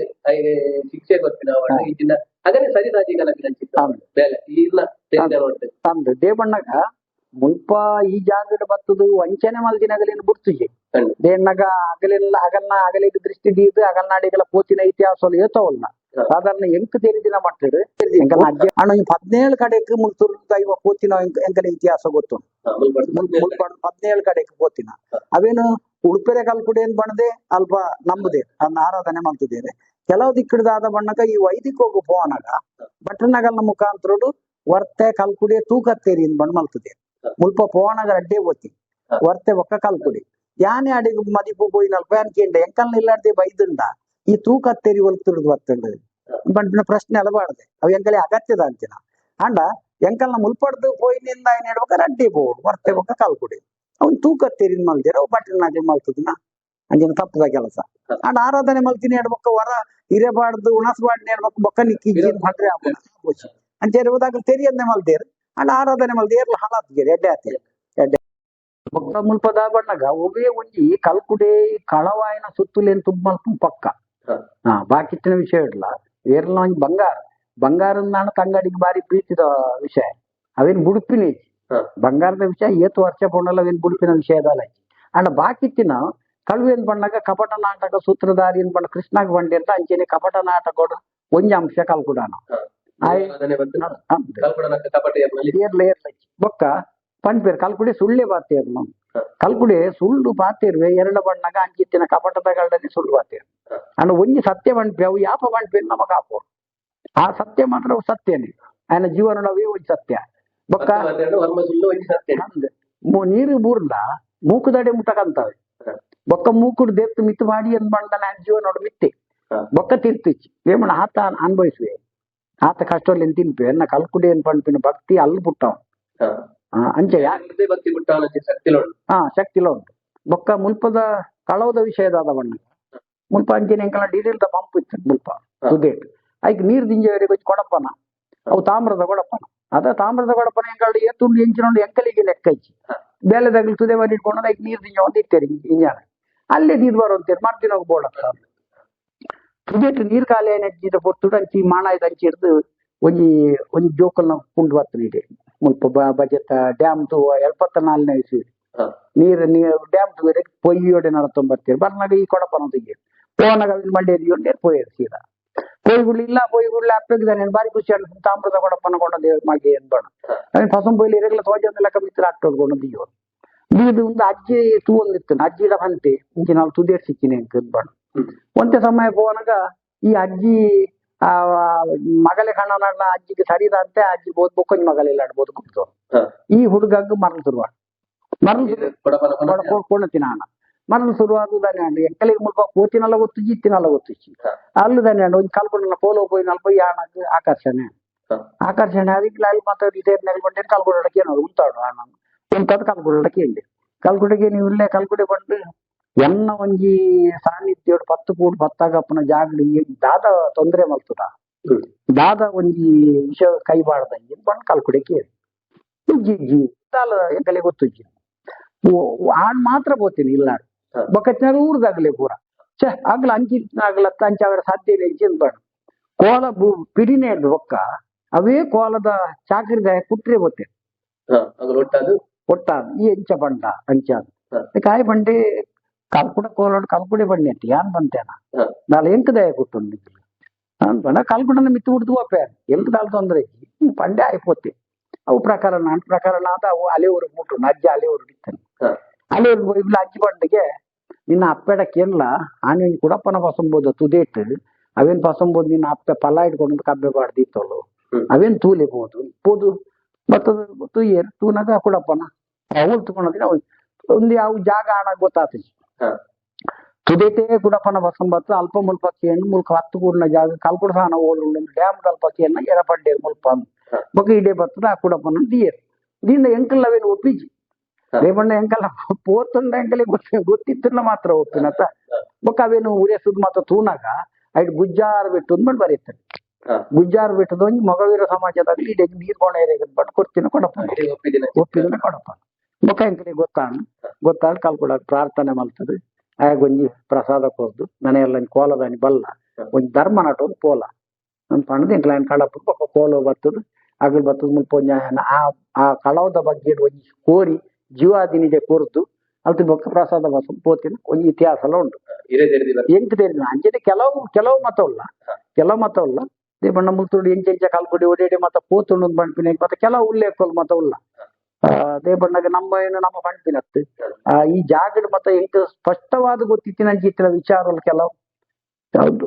ಶಿಕ್ಷೆ ಗೊತ್ತಿನ. ಈಚಿನ ಆಗಲೇ ಸರಿದಾಜಿಗ ನಚ್ಚಿತ್ತು ಹೌದು. ಬೇಲೆ ಇಲ್ಲ. ನೋಡ್ತೇವೆ. ತಂದು ದೇವಣ್ಣಗ ಮುಲ್ಪ ಈ ಜಾಗದ ಬತ್ತದು ವಂಚನೆ ಮಲ್ದಿನಗಲಿನ ಖಂಡಿತ. ದೇಣ್ಣಗ ಅಗಲೆಲ್ಲ ಅಗಲ್ನ ಅಗಲಿಗೆ ದೃಷ್ಟಿ ದೀಪ ಅಗಲ್ನಾಡಿಗಳ ಪೋತಿನ ಇತಿಹಾಸ ಏತವಲ್ಲ ಹಾ. ಸಾಧಾರಣ ಎಂಕ್ ತೆರಿದಿನ ಮಟ್ಟಿರು ಅಣ್ಣ ಹದಿನೇಳು ಕಡೆಕ್ ಮುಳ್ತುರ್ ದೈವ ಪೋತಿನ ಎಂಕ- ಎಂಕಲ ಇತಿಹಾಸ ಗೊತ್ತು? ಹದಿನೇಳು ಕಡೆಕ್ ಪೋತಿನ. ಅವೇನು ಉಡುಪೆರೆ ಕಲ್ಪುಡೆ ಏನ್ ಬಣದೆ ಅಲ್ಪ ನಂಬುದೇ ಅದನ್ನ ಆರಾಧನೆ ಮಾಡ್ತಿದ್ದೇವೆ. ಕೆಲವು ದಿಕ್ಕಡದಾದ ಬಣ್ಣಗ ಈ ವೈದಿಕ ಹೋಗು ಪೋನಾಗ ಬಟ್ಟನಗಲ್ನ ಮುಖಾಂತರ ವರ್ತೆ ಕಲ್ಕುಡಿ ತೂಕತ್ತೇರಿ ಬಣ್ಣ ಮಲ್ತದೆ. ಮುಲ್ಪ ಪೋಣಗ ಅಡ್ಡೆ ಓತಿ ವರ್ತೆ ಒಕ್ಕ ಕಲ್ಕುಡಿ ಯಾನೆ ಅಡಿಗೆ ಮದಿಪು ಪೋಯಿ ನಲ್ಪಯಾನ್ ಎಂಕಲ್ ಎಂಕಲ್ನ ಇಲ್ಲಾಡ್ದೆ ಬೈದುಂಡ ಈ ತೆರಿ ಒಲ್ತಿರುದು ಬರ್ತಂಡ ಬಂಟಿನ ಪ್ರಶ್ನೆ ಅಲಬಾರ್ದೆ. ಅವು ಎಂಕಲೆ ಅಗತ್ಯದ ಅಂತಿನ. ಅಂಡ ಎಂಕಲ್ನ ಮುಲ್ಪಡ್ದು ಪೋಯಿನಿಂದ ಏನ್ ಹೇಳ್ಬೇಕಾರೆ ಅಡ್ಡಿ ಬೋಡು ವರ್ತೆ ಒಕ್ಕ ಕಲ್ಕುಡಿ ಅವ್ನು ತೆರಿನ ಮಲ್ದಿರ ಅವು ಬಟ್ಟಿನಾಗ ಮಲ್ತದಿನ. ಅಂಜಿನ ತಪ್ಪದ ಕೆಲಸ. ಅಂಡ್ ಆರಾಧನೆ ಮಲ್ತಿನ ಹೇಳ್ಬೇಕು ವರ ಹಿರೇಬಾರ್ದು ಉಣಸ್ಬಾಡ್ನಿ ಹೇಳ್ಬೇಕು ಬೊಕ್ಕ ನಿಕ್ಕಿ ಭಟ್ರೆ ಹೇಳಿ ಹೋದಾಗ ತೆರಿಯನ್ನೇ ಮಲ್ದೇರು. ಅಂಡ ಆರಾಧನೆ ಮಲ್ದೇರ್ಲ ಹಳಾತ್ಗೆರೆ ಎಡ್ಡೆ ಆತೇರು ಎಡ್ಡೆ. ಬೊಕ್ಕ ಮುಲ್ಪದ ಬಣ್ಣಗ ಒವೇ ಒಂಜಿ ಕಲ್ಕುಡೆ ಕಳವಾಯಿನ ಸುತ್ತುಲೇನ್ ತುಂಬ ಪಕ್ಕ ಹ. ಹಾ ಬಾಕಿತ್ತಿನ ವಿಷಯ ಇಡ್ಲ. ಏರ್ಲ ಒಂಜಿ ಬಂಗಾರ. ಬಂಗಾರ ನಾನು ತಂಗಡಿಗೆ ಬಾರಿ ಪ್ರೀತಿದ ವಿಷಯ. ಅವೇನ್ ಬುಡುಪಿನ ಹ. ಬಂಗಾರದ ವಿಷಯ ಏತು ವರ್ಷ ಪೊಂಡಲ ಅವೇನ್ ಬುಡುಪಿನ ವಿಷಯದಲ್ಲ ಅಂಡ ಬಾಕಿತ್ತಿನ ಕಳುವೇನ್ ಬಣ್ಣಗ ಕಪಟ ನಾಟಕ ಸೂತ್ರಧಾರಿ ಏನ್ ಬಣ್ಣ ಕೃಷ್ಣಾಗ್ ಬಂಡಿರ್ತ ಅಂಚೆನೆ ಕಪಟ ನಾಟಕ ಒಂಜಿ ಅಂಶ ಕಲ್ಕುಡಾನ. ಬೊಕ್ಕ ಪಂಡ್ಬೇರ್ ಕಲ್ಕುಡಿ ಸುಳ್ಳೆ ಬಾತೇರ್ ನಾವು ಕಲ್ಕುಡಿ ಸುಳ್ಳು ಬಾತೇರ್ವೆ ಎರಡ ಬಣ್ಣಗ ಅಂಜಿತ್ತಿನ ಕಪಟದ ಸುಳ್ಳು ಬಾತೇರ್ ಅಣ್ಣ ಒಂಜಿ ಸತ್ಯ ಬಂಡ್ಪೆ ಅವು ಯಾಪ ಬಂಡ್ಪೆ ನಮಗ ಆ ಸತ್ಯ ಮಾತ್ರ ಅವು ಆಯ್ನ ಜೀವನ ಜೀವನವೇ ಒಂಜಿ ಸತ್ಯ. ಬೊಕ್ಕ ನೀರು ಬೂರ್ಲ ಮೂಕುದಡೆ ಮುಟ್ಟಕಂತವೆ ಬೊಕ್ಕ ಮೂಕುಡು ದೇತ್ತು ಮಿತ್ ಮಾಡಿ ಅಂದ್ ಬಂಡ ಜೀವನ ಜೀವನೋಡು ಮಿತ್ತೆ. ಬೊಕ್ಕ ತಿರ್ತಿಚ್. ಏಮಣ್ಣ ಆತ ಅನುಭವಿಸುವೆ. ಆತ ಕಷ್ಟ ತಿಂಪು ಎನ್ನ ಕಲ್ಕುಡಿ ಏನ್ ಪಣ್ಪಿನ ಭಕ್ತಿ ಅಲ್ಲಿ ಪುಟ್ಟವ. ಅಂಚೆ ಭಕ್ತಿ ಹಾ ಶಕ್ತಿ ಉಂಟು ಬೊಕ್ಕ ಮುಲ್ಪದ ಕಳವದ ವಿಷಯದಾದ ಬಣ್ಣ ಮುಲ್ಪ ಅಂಚಿನ ಹೆಂಗಲ್ಲ ಡೀಸೆಲ್ ದ ಪಂಪ್ ಇತ್ತು ಮುಲ್ಪ ಸುದೇಟ್ ಐಕ್ ನೀರ್ ದಿಂಜವರಿಗೆ ಬಚ್ಚಿ ಕೊಡಪ್ಪನ. ಅವು ತಾಮ್ರದ ಕೊಡಪ್ಪನ. ಅದ ತಾಮ್ರದ ಕೊಡಪ್ಪನ ಎಂಕಲ್ಡ್ ತುಂಡು ಎಂಚಿನೊಂಡು ಎಂಕಲಿಗೆ ಲೆಕ್ಕ ಇಚ್ಚಿ ಬೇಲೆದಾಗ್ಲಿ ತುದೇ ಸುದೇ ಮಾಡಿ ಇಟ್ಕೊಂಡು ಐಕ್ ನೀರ್ ದಿಂಜ ಒಂದು ಇತ್ತೇರಿ ಇಂಜಾನ ಅಲ್ಲೇ ನೀರ್ ಬರುವಂತೇರಿ ಹೋಗಿ ಬೋರ್ಡ್ ಅಂತ ನೀರ್ ಕಾಲೆ ನೆಚ್ಚಿದ ಪೊರ್ತುಡು ಅಂಚಿ ಮಾಣಾಯ್ದ ಅಂಚಿ ಹಿಡ್ದು ಒಂಜಿ ಒಂಜಿ ಜೋಕಲ್ನ ಕುಂಡು ಬರ್ತದೆ ಇದೆ ಮುಲ್ಪ ಬ- ಬಜೆಟ್ ಡ್ಯಾಮ್ ತು ಎಲ್ಪತ್ತ ನಾಲ್ನೇ ಹ. ನೀರು ನೀರು ಡ್ಯಾಮ್ ತುವರೆ ಪೊಯ್ಯೋಡೆ ನಡ್ಕೊಂಡ್ ಬರ್ತೀರಿ ಬರ್ನಾಗ ಈ ಕೊಡಪನ ನೋಡಿ ಪೋನಾಗ ಮಂಡಿ ಒಂದೇ ಪೋಯರು ಸೀದಾ. ಪೊಯ್ಗುಳು ಇಲ್ಲ ಪೊಯ್ಗುಳು ಅಪ್ಪಗೆ ನಾನು ಬಾರಿ ಖುಷಿ ಆಡ್ತೀನಿ ತಾಮ್ರದ ಕೊಡಪನ ದೇವ್ರ ಮಾಗೆ ಅನ್ಬೇಡ ಅವನು ಫಸಂ ಪೊಯ್ಲಿ ಇರಗಲ ತೋಜೊಂದು ಲೆಕ್ಕ ಮಿತ್ರ ಅಟ್ಟೋಡ್ಕೊಂಡು ದಿಯೋ ಬೀದ್ ಒಂದು ಅಜ್ಜಿ ತೂವೊಂದಿತ್ತು ಅಜ್ಜಿದ ಹಂತೆ. ಮುಂಚೆ ನಾವು ತುದೇರ್ಸಿಕ್ಕಿನಿ ಅಂಕದ್ ಬಣ್ಣ ಒಂದೇ ಸಮಯ ಪೋವನಗ ಈ ಅಜ್ಜಿ ಆ ಮಗಲೆ ಕಣ್ಣನಲ್ಲ ಅಜ್ಜಿಗೆ ಸರಿದ ಅಂತೆ ಅಜ್ಜಿ ಬೋದ್ ಬೊಕ್ಕೊಂಜ್ ಮಗಲೆಲ್ಲ ಬೋದ್ ಕೊಡ್ತು ಈ ಹುಡುಗಗ್ ಮರಳು ಶುರುವಾಡ ಮರಳು ಕೊಡತಿನ ಹಣ ಮರಳು ಶುರುವಾದ ದಾನೆ ಎಕ್ಕಲಿಗೆ ಮುಲ್ಪ ಕೂತಿನಲ್ಲ ಗೊತ್ತು ಜಿತ್ತಿನಲ್ಲ ಗೊತ್ತು ಅಲ್ಲಿ ದಾನೆ ಒಂದು ಕಲ್ಪನ ಪೋಲೋ ಪೋಯಿ ನಲ್ಪ ಯಾಣಕ್ಕೆ ಆಕರ್ಷಣೆ. ಆಕರ್ಷಣೆ ಅದಕ್ಕೆ ಅಲ್ಲಿ ಮತ್ತೆ ರಿಟೇರ್ ನೆಲ್ಕೊಂಡೇನು ಕಲ್ಕೊಂಡಕ್ಕೆ ಏನೋ ಉಂತಾಡು ಹಣ ಎಂತದ್ದು ಕಲ್ಕುಡೆ ಇಲ್ಲಿ ಕಲ್ಗುಡಗೆ ನೀವು ಇಲ್ಲೇ ಕಲ್ಗುಡಿ ಬಂದು ಎನ್ನ ಒಂಜಿ ಸಾನ್ನಿಧ್ಯ ಪತ್ತು ಪೂಡ್ ಪತ್ತಾಗಪ್ಪನ ಜಾಗಲಿ ದಾದ ತೊಂದರೆ ಮಲ್ತುದ. ದಾದ ಒಂಜಿ ವಿಷ ಕೈ ಬಾಡ್ದ ಏನ್ ಬಂದು ಕಲ್ಕುಡಕ್ಕೆ ತಾಲ ಎಂಕಲೆ ಗೊತ್ತುಜ್ಜಿ ಆಣ್ ಮಾತ್ರ ಬೋತೀನಿ ಇಲ್ಲ ಬೊಕ್ಕತ್ತಿನಾರು ಊರ್ದಾಗಲೇ ಪೂರ. ಛೇ ಆಗ್ಲ ಅಂಚಿ ಅಂಚ ಅವರ ಸಾಧ್ಯ ಇಲ್ಲ ಇಂಚಿನ ಕೋಲ ಪಿಡಿನೇ ಇದ್ದ ಬೊಕ್ಕ. ಅವೇ ಕೋಲದ ಚಾಕರಿದಾಯ ಕುಟ್ರೆ ಗೊತ್ತೆ ಈ ಎಂಚ ಬಂಡ ಅಂಚ ಹ. ಕಾಯಿ ಬಂಡಿ ಕಲ್ಕುಡ ಕೋಲೋಡು ಕಲ್ಕುಡಿ ಬಂಡಿ ಅಂತ ಯಾನ್ ಬಂತೇನ. ನಾಳೆ ಎಂಕ ದಯ ಕೊಟ್ಟು ಅನ್ಪಂಡ ಕಲ್ಕುಡನ ಮಿತ್ತು ಬಿಡ್ದು ಒಪ್ಪೆ ಎಂಕ ದಾಲ್ ತೊಂದ್ರೆ ಪಂಡೆ ಆಯ್ಪೋತಿ. ಅವು ಪ್ರಕಾರ ಅಂಟ್ ಪ್ರಕಾರ ನಾದ ಅವು ಅಲೆ ಅಲೆಯೂರು ಮುಟ್ಟು ಅಜ್ಜ ಊರು ಇಡ್ತಾನೆ ಅಲೆ ಅಲೆಯೂರು ಇಲ್ಲ ಅಜ್ಜಿ ಬಂಡಿಗೆ ನಿನ್ನ ಅಪ್ಪೆಡಕ್ಕೇನ್ಲ ಆನೆ ಕುಡಪ್ಪನ ಪಸಂಬೋದು ತುದೇಟ್ ಅವೇನ್ ಪಸಂಬೋದು ನಿನ್ನ ಅಪ್ಪೆ ಪಲ್ಲ ಇಟ್ಕೊಂಡು ಕಬ್ಬೆ ಬಾಡ್ದಿತ್ತಲ್ಲು. ಅವೇನ್ ತೂಲಿಬಹುದು ಬರ್ತದ ಗೊತ್ತು ಏರ್ ತೂನದ ಕೊಡಪ್ಪನ ಅವಳು ತಗೊಂಡಿ ಒಂದು ಯಾವ ಜಾಗ ಆಣ ಗೊತ್ತಾತಿ ತುದೇತೆ ಕುಡಪ್ಪನ ಬಸಂಬತ್ತು ಅಲ್ಪ ಮುಲ್ಪಕ್ಕಿಯನ್ನು ಮುಲ್ಕ ಹತ್ತು ಕೂಡ ಜಾಗ ಕಲ್ಕುಡಸಾನ ಓದ್ರು ಡ್ಯಾಮ್ ಕಲ್ಪಕ್ಕಿಯನ್ನ ಎರಪಡ್ಡೆ ಮುಲ್ಪ ಬಗ್ಗೆ ಇಡೆ ಬರ್ತದ ಆ ಕುಡಪ್ಪನ ದಿಯರ್ ಎಂಕಲ್ಲ ಎಂಕಲ್ಲವೇನು ಒಪ್ಪಿಜಿ. ರೇಮಣ್ಣ ಎಂಕಲ್ಲ ಪೋತಂಡ ಎಂಕಲಿ ಗೊತ್ತ ಗೊತ್ತಿತ್ತನ್ನ ಮಾತ್ರ ಒಪ್ಪಿನತ್ತ ಬಕ್ಕ ಅವೇನು ಉರಿಯ ಸುದ್ ಮಾತ್ರ ತೂನಾಗ ಐಟ್ ಗುಜ್ಜಾರ್ ಬಿಟ್ಟು ಅಂದ್ಬಿಟ್ಟು ಬರೀತಾರೆ ಗುಜ್ಜಾರ್ ಬಿಟ್ಟದೋಗಿ ಮಗವೀರ ಸಮಾಜದಾಗ್ಲಿ ಇಡೀ ನೀರ್ಗೋಣ ಬಟ್ ಕೊಡ್ತೀನಿ ಕೊಡಪ್ಪ. ಒಪ್ಪಿದಿನ ಕೊಡಪ್ಪ. ಮುಖ ಹೆಂಗೆ ಗೊತ್ತಾಣ ಗೊತ್ತಾಳ್ ಕೊಡ ಪ್ರಾರ್ಥನೆ ಮಲ್ತದೆ. ಆಗ ಒಂಜಿ ಪ್ರಸಾದ ಕೊಡ್ದು ಮನೆಯಲ್ಲ ಕೋಲದಾನಿ ಬಲ್ಲ. ಒಂಜಿ ಧರ್ಮ ನಟೋದು ಪೋಲ ನಮ್ಮ ಪಣದ ಎಂಕ್ಲ ಕಳಪ್ಪ ಕಡಪು ಕೋಲ ಬರ್ತದ. ಅಗಲ್ ಬರ್ತದ ಮುಲ್ಪ ಆ ಆ ಕಳವದ ಬಗ್ಗೆ ಒಂಜಿ ಕೋರಿ ಜೀವಾದಿನಿಗೆ ಕೊರ್ದು. ಅಲ್ತಿ ಬೊಕ್ಕ ಪ್ರಸಾದ ಬರ್ತದೆ ಪೋತಿನ ಒಂಜಿ ಇತಿಹಾಸ ಎಲ್ಲ ಉಂಟು. ಹೆಂಗ್ ತೆರಿದ ಅಂಜನೆ ಕೆಲವು ಕೆಲವು ಮತವಲ್ಲ. ಕೆಲವು ಮತ ಉಲ್ಲ ದೇವಣ್ಣ ಮುಲ್ತುಡು ಎಂಚ ಎಂಚ ಕಾಲ್ಕೊಡಿ ಒಡೆಡೆ ಮತ್ತ ಪೋತುಂಡು ಬಣ್ಪಿನ ಮತ್ತೆ ಕೆಲವು ಉಲ್ಲೇಖಲ್ ಮತ ಉಲ್ಲ ಆ, ದೇವಣ್ಣಗೆ ನಮ್ಮ ಏನು ನಮ್ಮ ಪಂಪಿನತ್ತು ಆ, ಈ ಜಾಗಡ್ ಮತ ಎಂಕ ಸ್ಪಷ್ಟವಾದ ಗೊತ್ತಿತ್ತಿನ ಚಿತ್ರ ವಿಚಾರಗಳು ಕೆಲವು ಹೌದು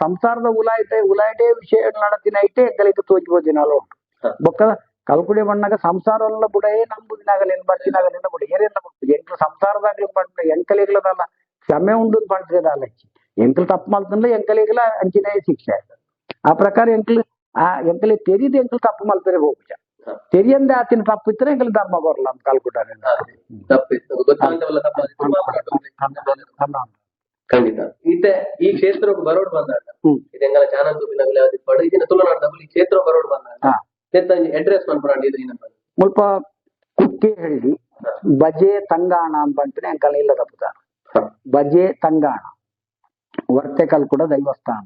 ಸಂಸಾರದ ಉಲಾಯಿತೆ ಉಲಾಯಿಟೆ ವಿಷಯ ನಡತಿನ ಐತೆ ಎಂಕಲಿಗೆ ತೋಜ್ಬೋದಿನಲ್ಲ ಅಲ್ಲ. ಬೊಕ್ಕ ಕಲ್ಕುಡಿ ಬಣ್ಣಗ ಸಂಸಾರಲ್ಲ ಬುಡೇ ನಂಬುದಿನಾಗಲೇನು ಬರ್ತಿನಾಗಲಿಂದ ಬುಡ ಏನೇನ ಬುಡ ಎಂಕಲ್ ಸಂಸಾರದಾಗ ಬಣ್ಣ ಎಂಕಲಿಗ್ಲದಲ್ಲ ಕ್ಷಮೆ ಉಂಡು ಪಂಡ್ರಿದಲ್ಲ ಎಂಕಲ್ ತಪ್ಪು ಮಾಡ್ತಂದ್ರೆ ಎಂಕಲಿಗ್ಲ ಅಂಚಿನ ಶಿಕ್ಷೆ ಆ ಪ್ರಕಾರ ಎಂಕಲ್ ಆ ಎಂಕಲಿ ತೆರಿದು ಎಂಕಲ್ ತಪ್ಪು ಮಲ್ಪರೆ ಹೋಗುಜ ತೆರಿಯಂದ ಆತಿನ ತಪ್ಪು ಇದ್ರೆ ಎಂಕಲ್ ಧರ್ಮ ಬರಲ್ಲ ಅಂತ ಕಲ್ಕುಟ್ಟಾರೆ ಖಂಡಿತ ಈತೆ ಈ ಕ್ಷೇತ್ರ ಬರೋಡ್ ಬಂದಾಗ ಹ್ಮ್. ಇದೆಂಗಲ ಚಾನಲ್ ತುಬಿನಗಲೆ ಅದು ಪಡು ಇದನ್ನ ತುಳುನಾಡು ಈ ಕ್ಷೇತ್ರ ಬರೋಡ್ ಬಂದಾಗ ಅಡ್ರೆಸ್ ಇದು ಏನಪ್ಪ ಮುಲ್ಪ ಕುಕ್ಕೇಹಳ್ಳಿ ಬಜೆ ತಂಗಾಣ ಅಂತ ಅಂತಾನೆ ಅಂಕಲ್ ಇಲ್ಲದ ಬಜೆ ತಂಗಾಣ ವರ್ತೆಕಲ್ ಕೂಡ ದೈವಸ್ಥಾನ.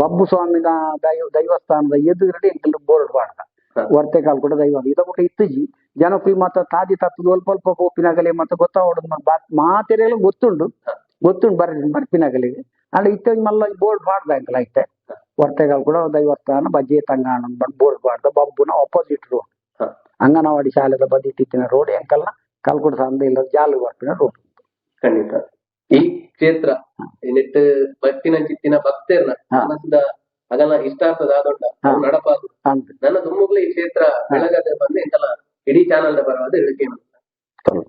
ಬಬ್ಬು ಸ್ವಾಮಿನ ದೈವ ದೈವಸ್ಥಾನದ ಎದುರುಗಡೆ ಎಂಕಲ್ ಬೋರ್ಡ್ ಬಾಡ್ದ ವರ್ತೆ ಕಾಲ್ ಕೂಡ ದೈವ. ಇದ ಬಿಟ್ಟು ಇತ್ತಜಿ. ಜನಕ್ಕೂ ಮತ್ತೆ ತಾದಿ ತತ್ತದ ಅಲ್ಪ ಅಲ್ಪ ಉಪ್ಪಿನಾಗಲಿ ಮತ್ತೆ ಗೊತ್ತಾವಡದ್ ಮಾತೆರೆಲ್ಲ ಗೊತ್ತುಂಡು. ಗೊತ್ತುಂಡು ಬರ್ ಬರ್ಪಿನಾಗಲಿಗೆ. ಅಲ್ಲಿ ಇತ್ತ ಮಲ್ಲ ಬೋರ್ಡ್ ಬಾಡ್ದ ಅಂಕಲ್ ಐತೆ. ವರ್ತೆಗಾಲ್ ಕೂಡ ದೈವಸ್ಥಾನ ಬಜೆ ತಂಗಾಣ ಬೋರ್ಡ್ ಬಾಡ್ದ ಬಬ್ಬುನ ಆಪೋಸಿಟ್ ರೋಡ್ ಅಂಗನವಾಡಿ ಶಾಲೆದ ಬದಿ ತಿತ್ತಿನ ರೋಡ್ ಎಂಕಲ್ನ ಕಲ್ಕುಡ ಸಂದ ಇಲ್ಲ ಜಾಲು ಬರ್ಪಿನ ರೋಡ್ ಖಂಡಿತ. ಈ ಕ್ಷೇತ್ರ ನೆಟ್ ಭಕ್ತಿನ ಚಿತ್ತಿನ ಭಕ್ತರ್ನ ಮನಸ್ಸಿದ ಅಗಲ ಇಷ್ಟಾರ್ಥದ ಆದೊಂಡ. ನಡಪಾದು ನನ್ನ ದುಮ್ಮುಗ್ಲ ಈ ಕ್ಷೇತ್ರ ಬೆಳಗದೆ ಬಂದು ಎಂಕಲ ಇಡೀ ಚಾನಲ್ ಪರವಾದ ಹೇಳಿಕೆ ಚಲೋ